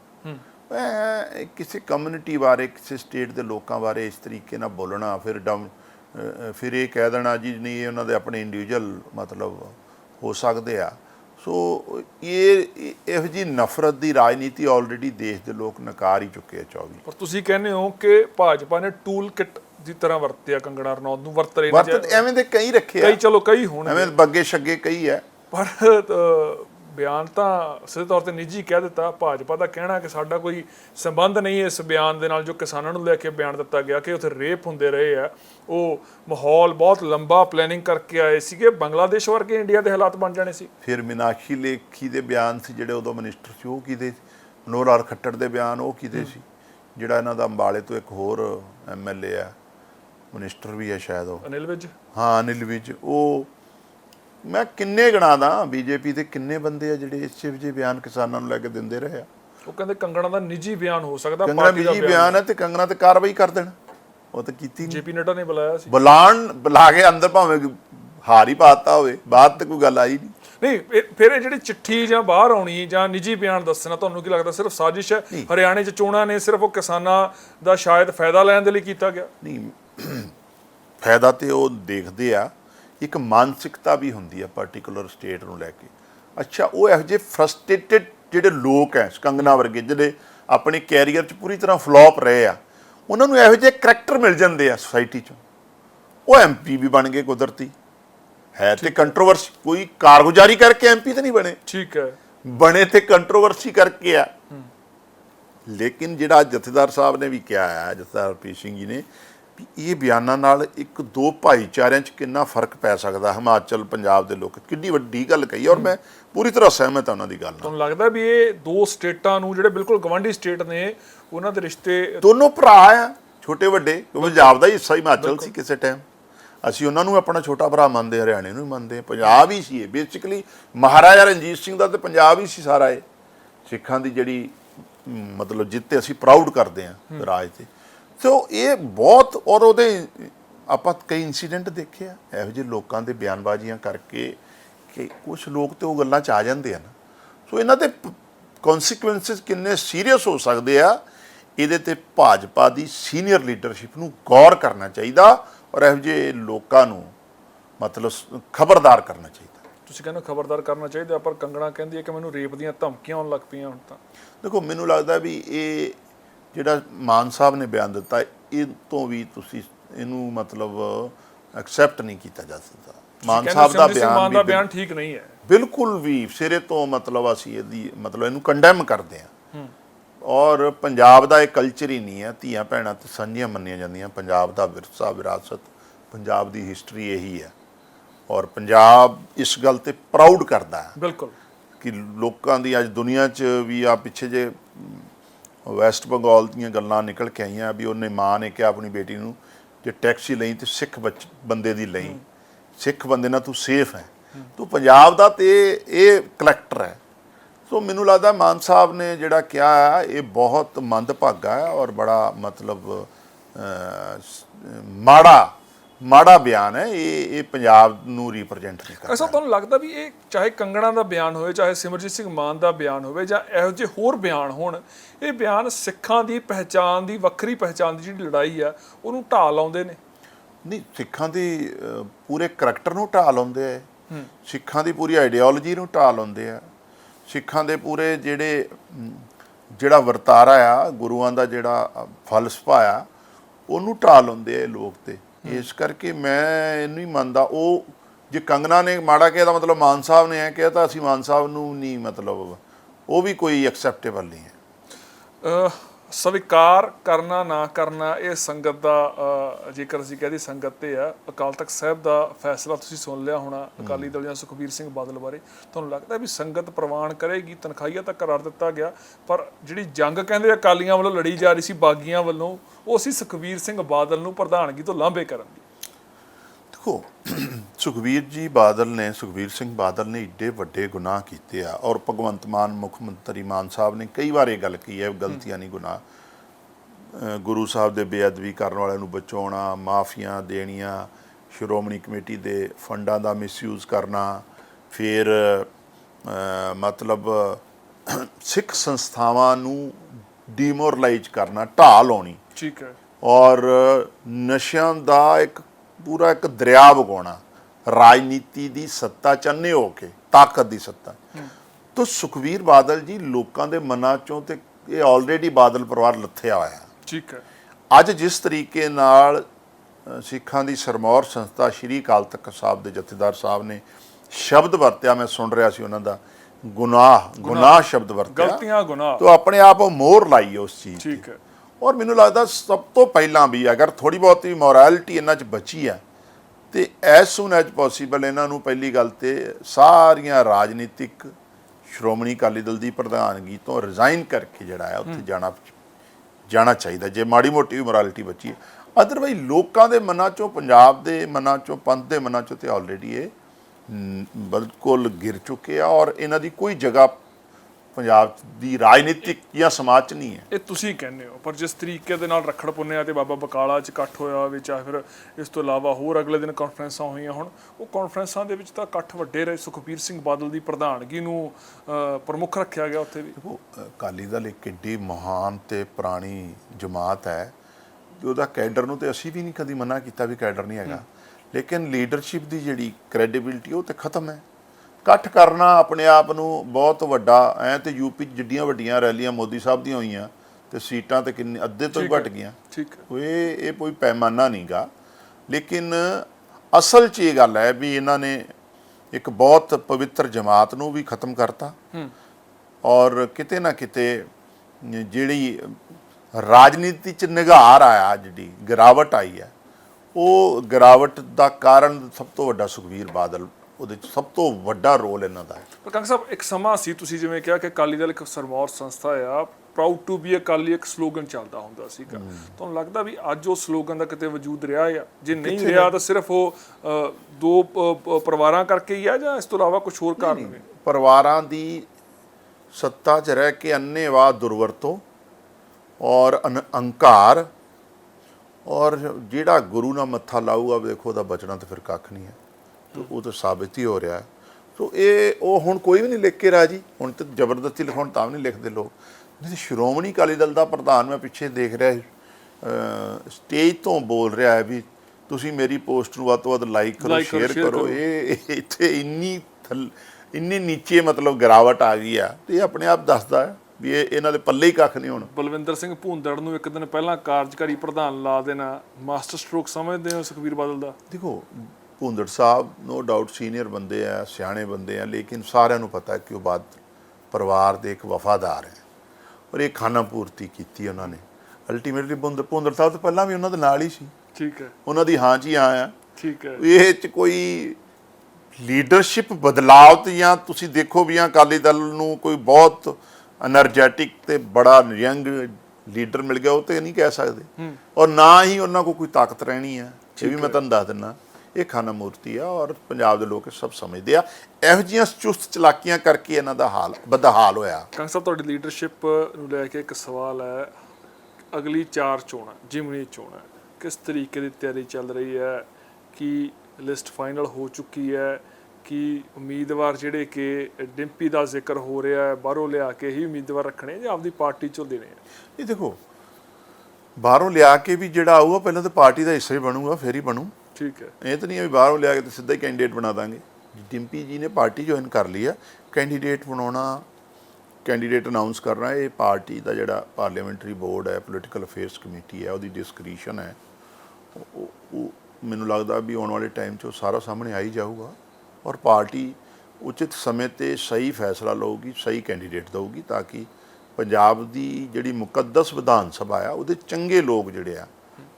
ਮੈਂ ਕਿਸੇ ਕਮਿਊਨਿਟੀ ਬਾਰੇ ਕਿਸੇ ਸਟੇਟ ਦੇ ਲੋਕਾਂ ਬਾਰੇ ਇਸ ਤਰੀਕੇ ਨਾਲ ਬੋਲਣਾ ਫਿਰ ਅਹ ਫਿਰ ਇਹ ਕਹਿ ਦੇਣਾ ਜੀ ਨਹੀਂ ਇਹ ਉਹਨਾਂ ਦੇ ਆਪਣੇ ਇੰਡੀਵਿਜੂਅਲ ਮਤਲਬ ਹੋ ਸਕਦੇ ਆ। ਸੋ ਇਹ ਇਹ- ਇਹੋ ਜੀ ਨਫ਼ਰਤ ਦੀ ਰਾਜਨੀਤੀ ਆਲਰੇਡੀ ਦੇਸ਼ ਦੇ ਲੋਕ ਨਕਾਰ ਹੀ ਚੁੱਕੇ ਆ 24 ਪਰ ਤੁਸੀਂ ਕਹਿੰਦੇ ਹੋ ਕਿ ਭਾਜਪਾ ਨੇ ਟੂਲ ਕਿਟ ਦੀ ਤਰ੍ਹਾਂ ਵਰਤਿਆ ਕੰਗਣਾ ਰਣੌਤ ਨੂੰ ਵਰਤ ਰਹੇ ਨੇ ਵਰਤ ਐਵੇਂ ਦੇ ਕਈ ਰੱਖੇ ਕਈ ਚਲੋ ਕਈ ਹੋਣ ਐਵੇਂ ਬੱਗੇ ਛੱਗੇ ਕਈ ਆ। ਪਰ ਅ, ਬਿਆਨ ਤਾਂ ਸਿੱਧੇ ਤੌਰ ਤੇ ਨਿੱਜੀ ਕਹਿ ਦਿੱਤਾ। ਭਾਜਪਾ ਦਾ ਕਹਿਣਾ ਕਿ ਸਾਡਾ ਕੋਈ ਸੰਬੰਧ ਨਹੀਂ ਇਸ ਬਿਆਨ ਦੇ ਨਾਲ ਜੋ ਕਿਸਾਨਾਂ ਨੂੰ ਲੈ ਕੇ ਬਿਆਨ ਦਿੱਤਾ ਗਿਆ ਕਿ ਉੱਥੇ ਰੇਪ ਹੁੰਦੇ ਰਹੇ ਆ। ਉਹ ਮਾਹੌਲ ਬਹੁਤ ਲੰਬਾ ਪਲੈਨਿੰਗ ਕਰਕੇ ਆਏ ਸੀਗੇ। ਬੰਗਲਾਦੇਸ਼ ਵਰਗੇ ਇੰਡੀਆ ਦੇ ਹਾਲਾਤ ਬਣ ਜਾਣੇ ਸੀ। ਫਿਰ ਮੀਨਾਕਸ਼ੀ ਲੇਖੀ ਦੇ ਬਿਆਨ ਸੀ ਜਿਹੜੇ ਉਦੋਂ ਮਿਨਿਸਟਰ ਸੀ ਉਹ ਕਿਹਦੇ ਮਨੋਹਰ ਖੱਟੜ ਦੇ ਬਿਆਨ ਉਹ ਕਿਹਦੇ ਸੀ? ਜਿਹੜਾ ਇਹਨਾਂ ਦਾ ਅੰਬਾਲੇ ਤੋਂ ਇੱਕ ਹੋਰ ਐਮਐਲਏ ਆ। ਮਿਨਿਸਟਰ ਵੀ ਹੈ ਸ਼ਾਇਦ ਉਹ। ਅਨਿਲ ਵਿਜ? ਹਾਂ ਅਨਿਲ ਵਿਜ। ਉਹ ਮੈਂ ਕਿੰਨੇ ਗਣਾ ਦਾ ਬੀਜੇਪੀ ਦੇ ਕਿੰਨੇ ਬੰਦੇ ਆ ਜਿਹੜੇ ਇਸ ਜਿਹੇ ਬਿਆਨ ਕਿਸਾਨਾਂ ਨੂੰ ਲੈ ਕੇ ਦਿੰਦੇ ਰਹੇ ਆ। ਉਹ ਕਹਿੰਦੇ ਕੰਗਣਾ ਦਾ ਨਿੱਜੀ ਬਿਆਨ ਹੋ ਸਕਦਾ ਕੰਗਣਾ ਪਾਰਟੀ ਦਾ ਬੀਜੀ ਬਿਆਨ ਹੈ ਤੇ ਕੰਗਣਾ ਤੇ ਕਾਰਵਾਈ ਕਰ ਦੇਣ। ਉਹ ਤਾਂ ਕੀਤੀ ਨਹੀਂ। ਜੇਪੀ ਨੱਡਾ ਨੇ ਬੁਲਾਇਆ ਸੀ। ਬੁਲਾਣ ਬੁਲਾ ਕੇ ਅੰਦਰ ਭਾਵੇਂ ਹਾਰ ਹੀ ਪਾਤਾ ਹੋਵੇ ਬਾਅਦ ਤੇ ਕੋਈ ਗੱਲ ਆਈ ਨਹੀਂ। ਨਹੀਂ ਫਿਰ ਇਹ ਜਿਹੜੀ ਚਿੱਠੀ ਜਾਂ ਬਾਹਰ ਆਉਣੀ ਜਾਂ ਨਿੱਜੀ ਬਿਆਨ ਦੱਸਣਾ ਤੁਹਾਨੂੰ ਕੀ ਲੱਗਦਾ ਸਿਰਫ ਸਾਜ਼ਿਸ਼ ਹੈ? ਹਰਿਆਣੇ 'ਚ ਚੋਣਾਂ ਨੇ ਸਿਰਫ ਉਹ ਕਿਸਾਨਾਂ ਦਾ ਸ਼ਾਇਦ ਫਾਇਦਾ ਲੈਣ ਦੇ ਲਈ ਕੀਤਾ ਗਿਆ। ਨਹੀਂ <clears throat> ਫਾਇਦਾ ਤੇ ਉਹ ਦੇਖਦੇ ਆ ਇੱਕ ਮਾਨਸਿਕਤਾ ਵੀ ਹੁੰਦੀ ਆ ਪਾਰਟਿਕੂਲਰ ਸਟੇਟ ਨੂੰ ਲੈ ਕੇ। ਅੱਛਾ ਉਹ ਇਹੋ ਜਿਹੇ ਫਰਸਟ੍ਰੇਟਡ ਜਿਹੜੇ ਲੋਕ ਐ ਕੰਗਨਾ ਵਰਗੇ ਜਿਹੜੇ ਆਪਣੇ ਕੈਰੀਅਰ 'ਚ ਪੂਰੀ ਤਰ੍ਹਾਂ ਫਲॉप ਰਹੇ ਆ ਉਹਨਾਂ ਨੂੰ ਇਹੋ ਜਿਹੇ ਕਰੈਕਟਰ ਮਿਲ ਜਾਂਦੇ ਆ ਸੋਸਾਇਟੀ 'ਚ। ਉਹ ਐਮਪੀ ਵੀ ਬਣ ਗਏ ਕੁਦਰਤੀ। ਹੈ ਤੇ ਕੰਟਰੋਵਰਸੀ ਕੋਈ ਕਾਰਗੁਜ਼ਾਰੀ ਕਰਕੇ ਐਮਪੀ ਤਾਂ ਨਹੀਂ ਬਣੇ। ਠੀਕ ਹੈ। ਬਣੇ ਤੇ ਕੰਟਰੋਵਰਸੀ ਕਰਕੇ ਆ। ਲੇਕਿਨ ਜਿਹੜਾ ਜਥੇਦਾਰ ਸਾਹਿਬ ਨੇ ਵੀ ਕਿਹਾ ਹੈ ਜਥੇਦਾਰ ਪੀ ਸਿੰਘ ਜੀ ਨੇ ਇਹ ਬਿਆਨਾਂ ਨਾਲ ਇੱਕ ਦੋ ਭਾਈਚਾਰਿਆਂ 'ਚ ਕਿੰਨਾ ਫ਼ਰਕ ਪੈ ਸਕਦਾ ਹਿਮਾਚਲ ਪੰਜਾਬ ਦੇ ਲੋਕ। ਕਿੰਨੀ ਵੱਡੀ ਗੱਲ ਕਹੀ ਔਰ ਮੈਂ ਪੂਰੀ ਤਰ੍ਹਾਂ ਸਹਿਮਤ ਹਾਂ ਉਹਨਾਂ ਦੀ ਗੱਲ ਨਾਲ। ਤੁਹਾਨੂੰ ਲੱਗਦਾ ਵੀ ਇਹ ਦੋ ਸਟੇਟਾਂ ਨੂੰ ਜਿਹੜੇ ਬਿਲਕੁਲ ਗਵਾਂਢੀ ਸਟੇਟ ਨੇ ਉਹਨਾਂ ਦੇ ਰਿਸ਼ਤੇ ਦੋਨੋਂ ਭਰਾ ਆ ਛੋਟੇ ਵੱਡੇ ਕਿਉਂਕਿ ਪੰਜਾਬ ਦਾ ਹੀ ਹਿੱਸਾ ਹਿਮਾਚਲ ਸੀ ਕਿਸੇ ਟਾਈਮ ਅਸੀਂ ਉਹਨਾਂ ਨੂੰ ਆਪਣਾ ਛੋਟਾ ਭਰਾ ਮੰਨਦੇ ਹਰਿਆਣੇ ਨੂੰ ਵੀ ਮੰਨਦੇ ਪੰਜਾਬ ਹੀ ਸੀ ਇਹ। ਬੇਸਿਕਲੀ ਮਹਾਰਾਜਾ ਰਣਜੀਤ ਸਿੰਘ ਦਾ ਤੇ ਪੰਜਾਬ ਹੀ ਸੀ ਸਾਰਾ ਇਹ। ਸਿੱਖਾਂ ਦੀ ਜਿਹੜੀ ਮਤਲਬ ਜਿੱਤੇ ਅਸੀਂ ਪ੍ਰਾਊਡ ਕਰਦੇ ਹਾਂ। ਰਾਜ ਤੇ। ਸੋ ਇਹ ਬਹੁਤ ਔਰ ਉਹਦੇ ਆਪਾਂ ਕਈ ਇਨਸੀਡੈਂਟ ਦੇਖੇ ਆ ਇਹੋ ਜਿਹੇ ਲੋਕਾਂ ਦੇ ਬਿਆਨਬਾਜ਼ੀਆਂ ਕਰਕੇ ਕਿ ਕੁਝ ਲੋਕ ਤੇ ਉਹ ਗੱਲਾਂ 'ਚ ਆ ਜਾਂਦੇ ਆ ਨਾ। ਸੋ ਇਹਨਾਂ ਦੇ ਕਨਸੀਕੁਐਂਸਸ ਕਿੰਨੇ ਸੀਰੀਅਸ ਹੋ ਸਕਦੇ ਆ ਇਹਦੇ ਤੇ ਭਾਜਪਾ ਦੀ ਸੀਨੀਅਰ ਲੀਡਰਸ਼ਿਪ ਨੂੰ ਗੌਰ ਕਰਨਾ ਚਾਹੀਦਾ ਔਰ ਇਹੋ ਜਿਹੇ ਲੋਕਾਂ ਨੂੰ ਮਤਲਬ ਖਬਰਦਾਰ ਕਰਨਾ ਚਾਹੀਦਾ। ਤੁਸੀਂ ਕਹਿੰਦੇ ਖਬਰਦਾਰ ਕਰਨਾ ਚਾਹੀਦਾ ਪਰ ਕੰਗਣਾ ਕਹਿੰਦੀ ਹੈ ਕਿ ਮੈਨੂੰ ਰੇਪ ਦੀਆਂ ਧਮਕੀਆਂ ਆਉਣ ਲੱਗ ਪਈਆਂ ਹੁਣ ਤਾਂ। ਦੇਖੋ ਮੈਨੂੰ ਲੱਗਦਾ ਵੀ ਇਹ ਜਿਹੜਾ ਮਾਨ ਸਾਹਿਬ ਨੇ ਬਿਆਨ ਦਿੱਤਾ ਇਹ ਤੋਂ ਵੀ ਤੁਸੀਂ ਇਹਨੂੰ ਮਤਲਬ ਐਕਸੈਪਟ ਨਹੀਂ ਕੀਤਾ ਜਾ ਸਕਦਾ। ਮਾਨ ਸਾਹਿਬ ਦਾ ਬਿਆਨ ਮਾਨ ਦਾ ਬਿਆਨ ਠੀਕ ਨਹੀਂ ਹੈ। ਬਿਲਕੁਲ ਵੀ ਸਿਰੇ ਤੋਂ ਮਤਲਬ ਅਸੀਂ ਇਹਦੀ ਮਤਲਬ ਇਹਨੂੰ ਕੰਡੈਮ ਕਰਦੇ ਹਾਂ। ਔਰ ਪੰਜਾਬ ਦਾ ਇਹ ਕਲਚਰ ਹੀ ਨਹੀਂ ਹੈ ਧੀਆਂ ਭੈਣਾਂ ਤੇ ਸਾਂਝੀਆਂ ਮੰਨੀਆਂ ਜਾਂਦੀਆਂ। ਪੰਜਾਬ ਦਾ ਵਿਰਸਾ ਵਿਰਾਸਤ ਪੰਜਾਬ ਦੀ ਹਿਸਟਰੀ ਇਹੀ ਹੈ। ਔਰ ਪੰਜਾਬ ਇਸ ਗੱਲ ਤੇ ਪ੍ਰਾਊਡ ਕਰਦਾ ਹੈ ਬਿਲਕੁਲ। ਕਿ ਲੋਕਾਂ ਦੀ ਅੱਜ ਦੁਨੀਆ 'ਚ ਵੀ ਆ ਪਿੱਛੇ ਜੇ ਵੈਸਟ ਬੰਗਾਲ ਦੀਆਂ ਗੱਲਾਂ ਨਿਕਲ ਕੇ ਆਈਆਂ ਵੀ ਉਹਨੇ ਮਾਂ ਨੇ ਕਿਹਾ ਆਪਣੀ ਬੇਟੀ ਨੂੰ ਜੇ ਟੈਕਸੀ ਲਈ ਤੇ ਸਿੱਖ ਬੱਚ- ਬੰਦੇ ਦੀ ਲਈ। ਸਿੱਖ ਬੰਦੇ ਨਾਲ ਤੂੰ ਸੇਫ ਹੈ। ਤੂੰ ਪੰਜਾਬ ਦਾ ਤੇ ਇਹ ਕਲੈਕਟਰ ਹੈ। ਸੋ ਮੈਨੂੰ ਲੱਗਦਾ ਮਾਨ ਸਾਹਿਬ ਨੇ ਜਿਹੜਾ ਕਿਹਾ ਇਹ ਬਹੁਤ ਮੰਦਭਾਗਾ ਹੈ ਔਰ ਬੜਾ ਮਤਲਬ ਮਾੜਾ ਮਾੜਾ ਬਿਆਨ ਹੈ ਇਹ ਇਹ ਪੰਜਾਬ ਨੂੰ ਰਿਪਰੈਜ਼ੈਂਟ ਨਹੀਂ ਕਰਦਾ। ਐਸਾ ਤੁਹਾਨੂੰ ਲੱਗਦਾ ਵੀ ਇਹ ਚਾਹੇ ਕੰਗਣਾ ਦਾ ਬਿਆਨ ਹੋਵੇ ਚਾਹੇ ਸਿਮਰਜੀਤ ਸਿੰਘ ਮਾਨ ਦਾ ਬਿਆਨ ਹੋਵੇ ਜਾਂ ਇਹੋ ਜਿਹੇ ਹੋਰ ਬਿਆਨ ਹੋਣ ਇਹ ਬਿਆਨ ਸਿੱਖਾਂ ਦੀ ਪਹਿਚਾਣ ਦੀ ਵੱਖਰੀ ਪਹਿਚਾਣ ਦੀ ਜਿਹੜੀ ਲੜਾਈ ਆ ਉਹਨੂੰ ਢਾਹ ਲਾਉਂਦੇ ਨੇ। ਨਹੀਂ ਸਿੱਖਾਂ ਦੀ ਪੂਰੇ ਕਰੈਕਟਰ ਨੂੰ ਢਾਲ ਲਾਉਂਦੇ ਆ। ਸਿੱਖਾਂ ਦੀ ਪੂਰੀ ਆਈਡੀਓਲੋਜੀ ਨੂੰ ਢਾਲ ਲਾਉਂਦੇ ਆ। ਸਿੱਖਾਂ ਦੇ ਪੂਰੇ ਜਿਹੜੇ ਜਿਹੜਾ ਵਰਤਾਰਾ ਆ ਗੁਰੂਆਂ ਦਾ ਜਿਹੜਾ ਫਲਸਫਾ ਆ ਉਹਨੂੰ ਢਾਲ ਲਾਉਂਦੇ ਆ ਲੋਕ ਤੇ। ਇਸ ਕਰਕੇ ਮੈਂ ਇਹਨੂੰ ਹੀ ਮੰਨਦਾ। ਉਹ ਜੇ ਕੰਗਨਾ ਨੇ ਮਾੜਾ ਕਿਹਾ ਤਾਂ ਮਤਲਬ ਮਾਨ ਸਾਹਿਬ ਨੇ ਇਹ ਕਿਹਾ ਤਾਂ ਅਸੀਂ ਮਾਨ ਸਾਹਿਬ ਨੂੰ ਨਹੀਂ ਮਤਲਬ, ਉਹ ਵੀ ਕੋਈ ਐਕਸੈਪਟੇਬਲ ਨਹੀਂ ਹੈ। ਸਵੀਕਾਰ ਕਰਨਾ ਨਾ ਕਰਨਾ ਇਹ ਸੰਗਤ ਦਾ ਜੇਕਰ ਅਸੀਂ ਕਹਦੇ ਸੰਗਤ ਤੇ ਆ ਅਕਾਲ ਤਖਤ ਸਾਹਿਬ ਦਾ ਫੈਸਲਾ ਤੁਸੀਂ ਸੁਣ ਲਿਆ ਹੋਣਾ ਅਕਾਲੀ ਦਲ ਜਾਂ ਸੁਖਬੀਰ ਸਿੰਘ ਬਾਦਲ ਬਾਰੇ ਤੁਹਾਨੂੰ ਲੱਗਦਾ ਵੀ ਸੰਗਤ ਪ੍ਰਵਾਨ ਕਰੇਗੀ? ਤਨਖਾਹੀਆ ਤਾਂ ਕਰਾਰ ਦਿੱਤਾ ਗਿਆ ਪਰ ਜਿਹੜੀ ਜੰਗ ਕਹਿੰਦੇ ਅਕਾਲੀਆਂ ਵੱਲੋਂ ਲੜੀ ਜਾ ਰਹੀ ਸੀ ਬਾਗੀਆਂ ਵੱਲੋਂ ਉਹ ਸੀ ਸੁਖਬੀਰ ਸਿੰਘ ਬਾਦਲ ਨੂੰ ਪ੍ਰਧਾਨਗੀ ਤੋਂ ਲਾਂਭੇ ਕਰਨ ਦੀ। ਦੇਖੋ ਸੁਖਵੀਰ ਜੀ ਬਾਦਲ ਨੇ ਸੁਖਵੀਰ ਸਿੰਘ ਬਾਦਲ ਨੇ ਏਡੇ ਵੱਡੇ ਗੁਨਾਹ ਕੀਤੇ ਆ ਔਰ ਭਗਵੰਤ ਮਾਨ ਮੁੱਖ ਮੰਤਰੀ ਮਾਨ ਸਾਹਿਬ ਨੇ ਕਈ ਵਾਰ ਇਹ ਗੱਲ ਕਹੀ ਹੈ ਗਲਤੀਆਂ ਨਹੀਂ ਗੁਨਾਹ। ਗੁਰੂ ਸਾਹਿਬ ਦੇ ਬੇਅਦਬੀ ਕਰਨ ਵਾਲਿਆਂ ਨੂੰ ਬਚਾਉਣਾ ਮਾਫੀਆਂ ਦੇਣੀਆਂ ਸ਼੍ਰੋਮਣੀ ਕਮੇਟੀ ਦੇ ਫੰਡਾਂ ਦਾ ਮਿਸਯੂਜ਼ ਕਰਨਾ ਫਿਰ ਮਤਲਬ ਸਿੱਖ ਸੰਸਥਾਵਾਂ ਨੂੰ ਡੀਮੋਰਲਾਈਜ਼ ਕਰਨਾ ਢਾਹ ਲਾਉਣੀ। ਠੀਕ ਹੈ। ਔਰ ਨਸ਼ਿਆਂ ਦਾ ਇੱਕ ਪੂਰਾ ਇੱਕ ਦਰਿਆ ਵਗਾਉਣਾ। ਰਾਜਨੀਤੀ ਦੀ ਸੱਤਾ ਚੰਨੇ ਹੋ ਕੇ ਤਾਕਤ ਦੀ ਸੱਤਾ। ਤੋ ਸੁਖਵੀਰ ਬਾਦਲ ਜੀ ਲੋਕਾਂ ਦੇ ਮਨਾਂ ਚੋਂ ਤੇ ਇਹ ਆਲਰੇਡੀ ਬਾਦਲ ਪਰਿਵਾਰ ਲੱਥਿਆ ਹੋਇਆ ਹੈ। ਠੀਕ ਹੈ। ਅੱਜ ਜਿਸ ਤਰੀਕੇ ਨਾਲ ਸਿੱਖਾਂ ਦੀ ਸਰਮੌਰ ਸੰਸਥਾ ਸ਼੍ਰੀ ਅਕਾਲ ਤਖਤ ਸਾਹਿਬ ਦੇ ਜਥੇਦਾਰ ਸਾਹਿਬ ਨੇ ਸ਼ਬਦ ਵਰਤਿਆ ਮੈਂ ਸੁਣ ਰਿਹਾ ਸੀ ਉਹਨਾਂ ਦਾ ਗੁਨਾਹ ਗੁਨਾਹ। ਸ਼ਬਦ ਵਰਤਿਆ। ਗਲਤੀਆਂ ਗੁਨਾਹ। ਤੋ ਆਪਣੇ ਆਪ ਉਹ ਮੋਹਰ ਲਾਈ ਉਸ ਚੀਜ਼। ਠੀਕ ਹੈ। ਔਰ ਮੈਨੂੰ ਲੱਗਦਾ ਸਭ ਤੋਂ ਪਹਿਲਾਂ ਵੀ ਅਗਰ ਥੋੜੀ ਬਹੁਤੀ ਮੋਰੈਲਿਟੀ ਇਹਨਾਂ 'ਚ ਬਚੀ ਆ ਤੇ ਐਸ ਸੂਨ ਐਜ ਪੋਸੀਬਲ ਇਹਨਾਂ ਨੂੰ ਪਹਿਲੀ ਗੱਲ ਤੇ ਸਾਰੀਆਂ ਰਾਜਨੀਤਿਕ ਸ਼੍ਰੋਮਣੀ ਅਕਾਲੀ ਦਲ ਦੀ ਪ੍ਰਧਾਨਗੀ ਤੋਂ ਰਿਜ਼ਾਈਨ ਕਰਕੇ ਜਿਹੜਾ ਹੈ ਉੱਥੇ ਜਾਣਾ ਜਾਣਾ ਚਾਹੀਦਾ ਜੇ ਮਾੜੀ ਮੋਟੀ ਮੋਰੈਲਿਟੀ ਬਚੀ ਹੈ। ਅਦਰਵਾਈਜ਼ ਲੋਕਾਂ ਦੇ ਮਨਾਂ ਚੋਂ ਪੰਜਾਬ ਦੇ ਮਨਾਂ ਚੋਂ ਪੰਥ ਦੇ ਮਨਾਂ ਚੋਂ ਤੇ ਆਲਰੇਡੀ ਇਹ ਬਿਲਕੁਲ ਗਿਰ ਚੁੱਕੇ ਆ ਔਰ ਇਹਨਾਂ ਦੀ ਕੋਈ ਜਗ੍ਹਾ ਪੰਜਾਬ ਦੀ ਰਾਜਨੀਤਿਕ ਜਾਂ ਸਮਾਜ 'ਚ ਨਹੀਂ ਹੈ। ਇਹ ਤੁਸੀਂ ਕਹਿੰਦੇ ਹੋ ਪਰ ਜਿਸ ਤਰੀਕੇ ਦੇ ਨਾਲ ਰੱਖੜ ਪੁੰਨਿਆ ਤੇ ਬਾਬਾ ਬਕਾਲਾ ਚ ਇਕੱਠ ਹੋਇਆ ਹੋਵੇ ਚਾਹੇ ਫਿਰ ਇਸ ਤੋਂ ਇਲਾਵਾ ਹੋਰ ਅਗਲੇ ਦਿਨ ਕਾਨਫਰੰਸਾਂ ਹੋਈਆਂ ਹੁਣ ਉਹ ਕਾਨਫਰੰਸਾਂ ਦੇ ਵਿੱਚ ਤਾਂ ਇਕੱਠ ਵੱਡੇ ਰਹੇ ਸੁਖਬੀਰ ਸਿੰਘ ਬਾਦਲ ਦੀ ਪ੍ਰਧਾਨਗੀ ਨੂੰ ਪ੍ਰਮੁੱਖ ਰੱਖਿਆ ਗਿਆ ਉੱਥੇ ਵੀ। ਦੇਖੋ ਅਕਾਲੀ ਦਲ ਇੱਕ ਏਡੀ ਮਹਾਨ ਤੇ ਪੁਰਾਣੀ ਜਮਾਤ ਹੈ ਤੇ ਉਹਦਾ ਕੈਡਰ ਨੂੰ ਤੇ ਅਸੀਂ ਵੀ ਨਹੀਂ ਕਦੀ ਮਨਾ ਕੀਤਾ ਵੀ ਕੈਡਰ ਨਹੀਂ ਹੈਗਾ। ਲੇਕਿਨ ਲੀਡਰਸ਼ਿਪ ਦੀ ਜਿਹੜੀ ਕ੍ਰੈਡੀਬਿਲਿਟੀ ਉਹ ਤੇ ਖਤਮ ਹੈ। ਇਕੱਠ ਕਰਨਾ ਆਪਣੇ ਆਪ ਨੂੰ ਬਹੁਤ ਵੱਡਾ ਐ ਤੇ ਯੂਪੀ 'ਚ ਜਿੱਡੀਆਂ ਵੱਡੀਆਂ ਰੈਲੀਆਂ ਮੋਦੀ ਸਾਹਿਬ ਦੀਆਂ ਹੋਈਆਂ ਤੇ ਸੀਟਾਂ ਤੇ ਕਿੰਨੇ ਅੱਧੇ ਤੋਂ ਹੀ। ਘਟ ਗਈਆਂ। ਠੀਕ ਹੈ। ਇਹ ਇਹ ਕੋਈ ਪੈਮਾਨਾ ਨਹੀਂਗਾ। ਲੇਕਿਨ ਅਸਲ 'ਚ ਇਹ ਗੱਲ ਹੈ ਵੀ ਇਹਨਾਂ ਨੇ ਇੱਕ ਬਹੁਤ ਪਵਿੱਤਰ ਜਮਾਤ ਨੂੰ ਵੀ ਖਤਮ ਕਰਤਾ। ਹੂੰ। ਔਰ ਕਿਤੇ ਨਾ ਕਿਤੇ ਜਿਹੜੀ ਰਾਜਨੀਤੀ 'ਚ ਨਿਗਾਰ ਆਇਆ ਜਿਹੜੀ ਗਿਰਾਵਟ ਆਈ ਹੈ ਉਹ ਗਿਰਾਵਟ ਦਾ ਕਾਰਨ ਸਭ ਤੋਂ ਵੱਡਾ ਸੁਖਵੀਰ ਬਾਦਲ ਉਹਦੇ 'ਚ ਸਭ ਤੋਂ ਵੱਡਾ ਰੋਲ ਇਹਨਾਂ ਦਾ ਹੈ। ਪਰ ਕੰਗ ਸਾਹਿਬ ਇੱਕ ਸਮਾਂ ਸੀ ਤੁਸੀਂ ਜਿਵੇਂ ਕਿਹਾ ਕਿ ਅਕਾਲੀ ਦਲ ਇੱਕ ਸਰਮੌਰ ਸੰਸਥਾ ਆ ਪ੍ਰਾਊਡ ਟੂ ਬੀ ਅਕਾਲੀ ਇੱਕ ਸਲੋਗਨ ਚੱਲਦਾ ਹੁੰਦਾ ਸੀਗਾ। ਤੁਹਾਨੂੰ ਲੱਗਦਾ ਵੀ ਅੱਜ ਉਹ ਸਲੋਗਨ ਦਾ ਕਿਤੇ ਵਜੂਦ ਰਿਹਾ ਆ? ਜੇ ਨਹੀਂ ਰਿਹਾ ਤਾਂ ਸਿਰਫ ਉਹ ਦੋ ਪਰਿਵਾਰਾਂ ਕਰਕੇ ਹੀ ਆ ਜਾਂ ਇਸ ਤੋਂ ਇਲਾਵਾ ਕੁਝ ਹੋਰ ਕਾਰਨ ਨੇ? ਪਰਿਵਾਰਾਂ ਦੀ ਸੱਤਾ 'ਚ ਰਹਿ ਕੇ ਅੰਨੇਵਾਹ ਦੁਰਵਰਤੋਂ ਔਰ ਅਹੰਕਾਰ ਔਰ ਜਿਹੜਾ ਗੁਰੂ ਨਾਲ ਮੱਥਾ ਲਾਊਗਾ ਦੇਖੋ ਉਹਦਾ ਬਚਣਾ ਤਾਂ ਫਿਰ ਕੱਖ ਨਹੀਂ ਹੈ। ਤੇ ਉਹ ਤਾਂ ਸਾਬਿਤ ਹੀ ਹੋ ਰਿਹਾ ਹੈ। ਸੋ ਇਹ ਉਹ ਹੁਣ ਕੋਈ ਵੀ ਨਹੀਂ ਲਿਖ ਕੇ ਰਾਜੀ। ਹੁਣ ਤੇ ਜ਼ਬਰਦਸਤੀ ਲਿਖਾਉਣ ਤਾਂ ਵੀ ਨਹੀਂ ਲਿਖਦੇ ਲੋਕ। ਨਹੀਂ ਸ਼੍ਰੋਮਣੀ ਅਕਾਲੀ ਦਲ ਦਾ ਪ੍ਰਧਾਨ ਮੈਂ ਪਿੱਛੇ ਦੇਖ ਰਿਹਾ ਸਟੇਜ ਤੋਂ ਬੋਲ ਰਿਹਾ ਹੈ ਵੀ ਤੁਸੀਂ ਮੇਰੀ ਪੋਸਟ ਨੂੰ ਵੱਧ ਤੋਂ ਵੱਧ ਲਾਈਕ ਕਰੋ ਸ਼ੇਅਰ ਕਰੋ। ਇਹ ਇੱਥੇ ਇੰਨੀ ਥੱਲ- ਇੰਨੀ ਨੀਚੇ ਮਤਲਬ ਗਿਰਾਵਟ ਆ ਗਈ ਆ। ਤੇ ਇਹ ਆਪਣੇ ਆਪ ਦੱਸਦਾ ਹੈ ਵੀ ਇਹ ਇਹਨਾਂ ਦੇ ਪੱਲੇ ਹੀ ਕੱਖ ਨਹੀਂ ਹੁਣ। ਬਲਵਿੰਦਰ ਸਿੰਘ ਭੂੰਦੜ ਨੂੰ ਇੱਕ ਦਿਨ ਪਹਿਲਾਂ ਕਾਰਜਕਾਰੀ ਪ੍ਰਧਾਨ ਲਾ ਦੇਣਾ ਮਾਸਟਰ ਸਟ੍ਰੋਕ ਸਮਝਦੇ ਹੋ ਸੁਖਵੀਰ ਬਾਦਲ ਦਾ? ਦੇਖੋ ਭੁੰਦੜ ਸਾਹਿਬ ਨੋ ਡਾਊਟ ਸੀਨੀਅਰ ਬੰਦੇ ਆ ਸਿਆਣੇ ਬੰਦੇ ਆ ਲੇਕਿਨ ਸਾਰਿਆਂ ਨੂੰ ਪਤਾ ਕਿ ਉਹ ਬਾਦ ਪਰਿਵਾਰ ਦੇ ਇੱਕ ਵਫਾਦਾਰ ਹੈ। ਔਰ ਇਹ ਖਾਨਾ ਪੂਰਤੀ ਕੀਤੀ ਉਹਨਾਂ ਨੇ। ਅਲਟੀਮੇਟਲੀ ਭੁੰਦੜ ਸਾਹਿਬ ਤਾਂ ਪਹਿਲਾਂ ਵੀ ਉਹਨਾਂ ਦੇ ਨਾਲ ਹੀ ਸੀ। ਠੀਕ ਹੈ। ਉਹਨਾਂ ਦੀ ਹਾਂ ਜੀ ਹਾਂ ਠੀਕ ਹੈ। ਇਹ ਚ ਕੋਈ ਲੀਡਰਸ਼ਿਪ ਬਦਲਾਅ ਤੇ ਜਾਂ ਤੁਸੀਂ ਦੇਖੋ ਵੀ ਅਕਾਲੀ ਦਲ ਨੂੰ ਕੋਈ ਬਹੁਤ એનર્ਜੈਟਿਕ ਤੇ ਬੜਾ ਯੰਗ ਲੀਡਰ ਮਿਲ ਗਿਆ ਉਹ ਤੇ ਨਹੀਂ ਕਹਿ ਸਕਦੇ। ਔਰ ਨਾ ਹੀ ਉਹਨਾਂ ਕੋ ਕੋਈ ਤਾਕਤ ਰਹਿਣੀ ਹੈ ਇਹ ਵੀ ਮੈਂ ਤੁਹਾਨੂੰ ਦੱਸ ਦਿੰਦਾ ਇਹ ਖਾਨਾ ਮੂਰਤੀ ਆ ਔਰ ਪੰਜਾਬ ਦੇ ਲੋਕ ਸਭ ਸਮਝਦੇ ਆ। ਇਹੋ ਜਿਹੀਆਂ ਚੁਸਤ ਚਲਾਕੀਆਂ ਕਰਕੇ ਇਹਨਾਂ ਦਾ ਹਾਲ ਬਦਹਾਲ ਹੋਇਆ। ਕੰਗ ਸਾਹਿਬ ਤੁਹਾਡੀ ਲੀਡਰਸ਼ਿਪ ਨੂੰ ਲੈ ਕੇ ਇੱਕ ਸਵਾਲ ਹੈ ਅਗਲੀ ਚਾਰ ਚੋਣਾਂ ਜਿਮਣੀ ਚੋਣਾਂ ਕਿਸ ਤਰੀਕੇ ਦੀ ਤਿਆਰੀ ਚੱਲ ਰਹੀ ਹੈ ਕੀ ਲਿਸਟ ਫਾਈਨਲ ਹੋ ਚੁੱਕੀ ਹੈ ਕਿ ਉਮੀਦਵਾਰ ਜਿਹੜੇ ਕਿ ਡਿੰਪੀ ਦਾ ਜ਼ਿਕਰ ਹੋ ਰਿਹਾ ਹੈ ਬਾਹਰੋਂ ਲਿਆ ਕੇ ਹੀ ਉਮੀਦਵਾਰ ਰੱਖਣੇ ਜਾਂ ਆਪਦੀ ਪਾਰਟੀ ਚੋਂ ਦੇਣੇ ਆ ਇਹ ਦੇਖੋ ਬਾਹਰੋਂ ਲਿਆ ਕੇ ਵੀ ਜਿਹੜਾ ਆਊਗਾ ਪਹਿਲਾਂ ਤਾਂ ਪਾਰਟੀ ਦਾ ਹਿੱਸਾ ਹੀ ਬਣੂਗਾ ਫਿਰ ਹੀ ਬਣੂ। ਠੀਕ ਹੈ। ਇਹ ਤਾਂ ਨਹੀਂ ਹੈ ਵੀ ਬਾਹਰੋਂ ਲਿਆ ਕੇ ਤੇ ਸਿੱਧਾ ਹੀ ਕੈਂਡੀਡੇਟ ਬਣਾ ਦਾਂਗੇ। ਡਿੰਪੀ ਜੀ ਨੇ ਪਾਰਟੀ ਜੁਆਇਨ ਕਰ ਲਈ ਆ। ਕੈਂਡੀਡੇਟ ਬਣਾਉਣਾ ਕੈਂਡੀਡੇਟ ਅਨਾਉਂਸ ਕਰਨਾ, ਇਹ ਪਾਰਟੀ ਦਾ ਜਿਹੜਾ ਪਾਰਲੀਮੈਂਟਰੀ ਬੋਰਡ ਹੈ ਪੋਲੀਟੀਕਲ ਅਫੇਅਰਸ ਕਮੇਟੀ ਹੈ, ਉਹਦੀ ਡਿਸਕ੍ਰੀਸ਼ਨ ਹੈ। ਉਹ- ਉਹ ਮੈਨੂੰ ਲੱਗਦਾ ਵੀ ਆਉਣ ਵਾਲੇ ਟਾਈਮ 'ਚ ਉਹ ਸਾਰਾ ਸਾਹਮਣੇ ਆ ਹੀ ਜਾਊਗਾ ਔਰ ਪਾਰਟੀ ਉਚਿਤ ਸਮੇਂ ਤੇ ਸਹੀ ਫੈਸਲਾ ਲਊਗੀ, ਸਹੀ ਕੈਂਡੀਡੇਟ ਦਊਗੀ ਤਾਂ ਕਿ ਪੰਜਾਬ ਦੀ ਜਿਹੜੀ ਮੁਕੱਦਸ ਵਿਧਾਨ ਸਭਾ ਆ, ਉਹਦੇ ਚੰਗੇ ਲੋਕ ਜਿਹੜੇ ਆ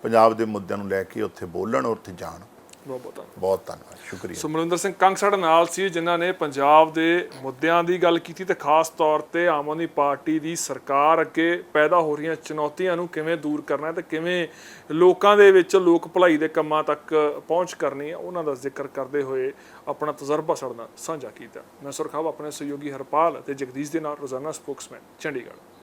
ਪੰਜਾਬ ਦੇ ਮੁੱਦਿਆਂ ਨੂੰ ਲੈ ਕੇ ਉੱਥੇ ਬੋਲਣ ਔਰ ਉੱਥੇ ਜਾਣ। ਬਹੁਤ ਬਹੁਤ ਧੰਨਵਾਦ। ਬਹੁਤ ਧੰਨਵਾਦ ਸ਼ੁਕਰੀਆ। ਸੁਮਰਿੰਦਰ ਸਿੰਘ ਕੰਗ ਸਾਡੇ ਨਾਲ ਸੀ ਜਿਨ੍ਹਾਂ ਨੇ ਪੰਜਾਬ ਦੇ ਮੁੱਦਿਆਂ ਦੀ ਗੱਲ ਕੀਤੀ ਤੇ ਖਾਸ ਤੌਰ ਤੇ ਆਮ ਆਦਮੀ ਪਾਰਟੀ ਦੀ ਸਰਕਾਰ ਅੱਗੇ ਪੈਦਾ ਹੋ ਰਹੀਆਂ ਚੁਣੌਤੀਆਂ ਨੂੰ ਕਿਵੇਂ ਦੂਰ ਕਰਨਾ ਹੈ ਤੇ ਕਿਵੇਂ ਲੋਕਾਂ ਦੇ ਵਿੱਚ ਲੋਕ ਭਲਾਈ ਦੇ ਕੰਮਾਂ ਤੱਕ ਪਹੁੰਚ ਕਰਨੀ ਹੈ ਉਹਨਾਂ ਦਾ ਜ਼ਿਕਰ ਕਰਦੇ ਹੋਏ ਆਪਣਾ ਤਜਰਬਾ ਸਾਡੇ ਨਾਲ ਸਾਂਝਾ ਕੀਤਾ। ਮੈਂ ਸੁਰਖਾਬ ਆਪਣੇ ਸਹਿਯੋਗੀ ਹਰਪਾਲ ਅਤੇ ਜਗਦੀਸ਼ ਦੇ ਨਾਲ ਰੋਜ਼ਾਨਾ ਸਪੋਕਸਮੈਨ ਚੰਡੀਗੜ੍ਹ।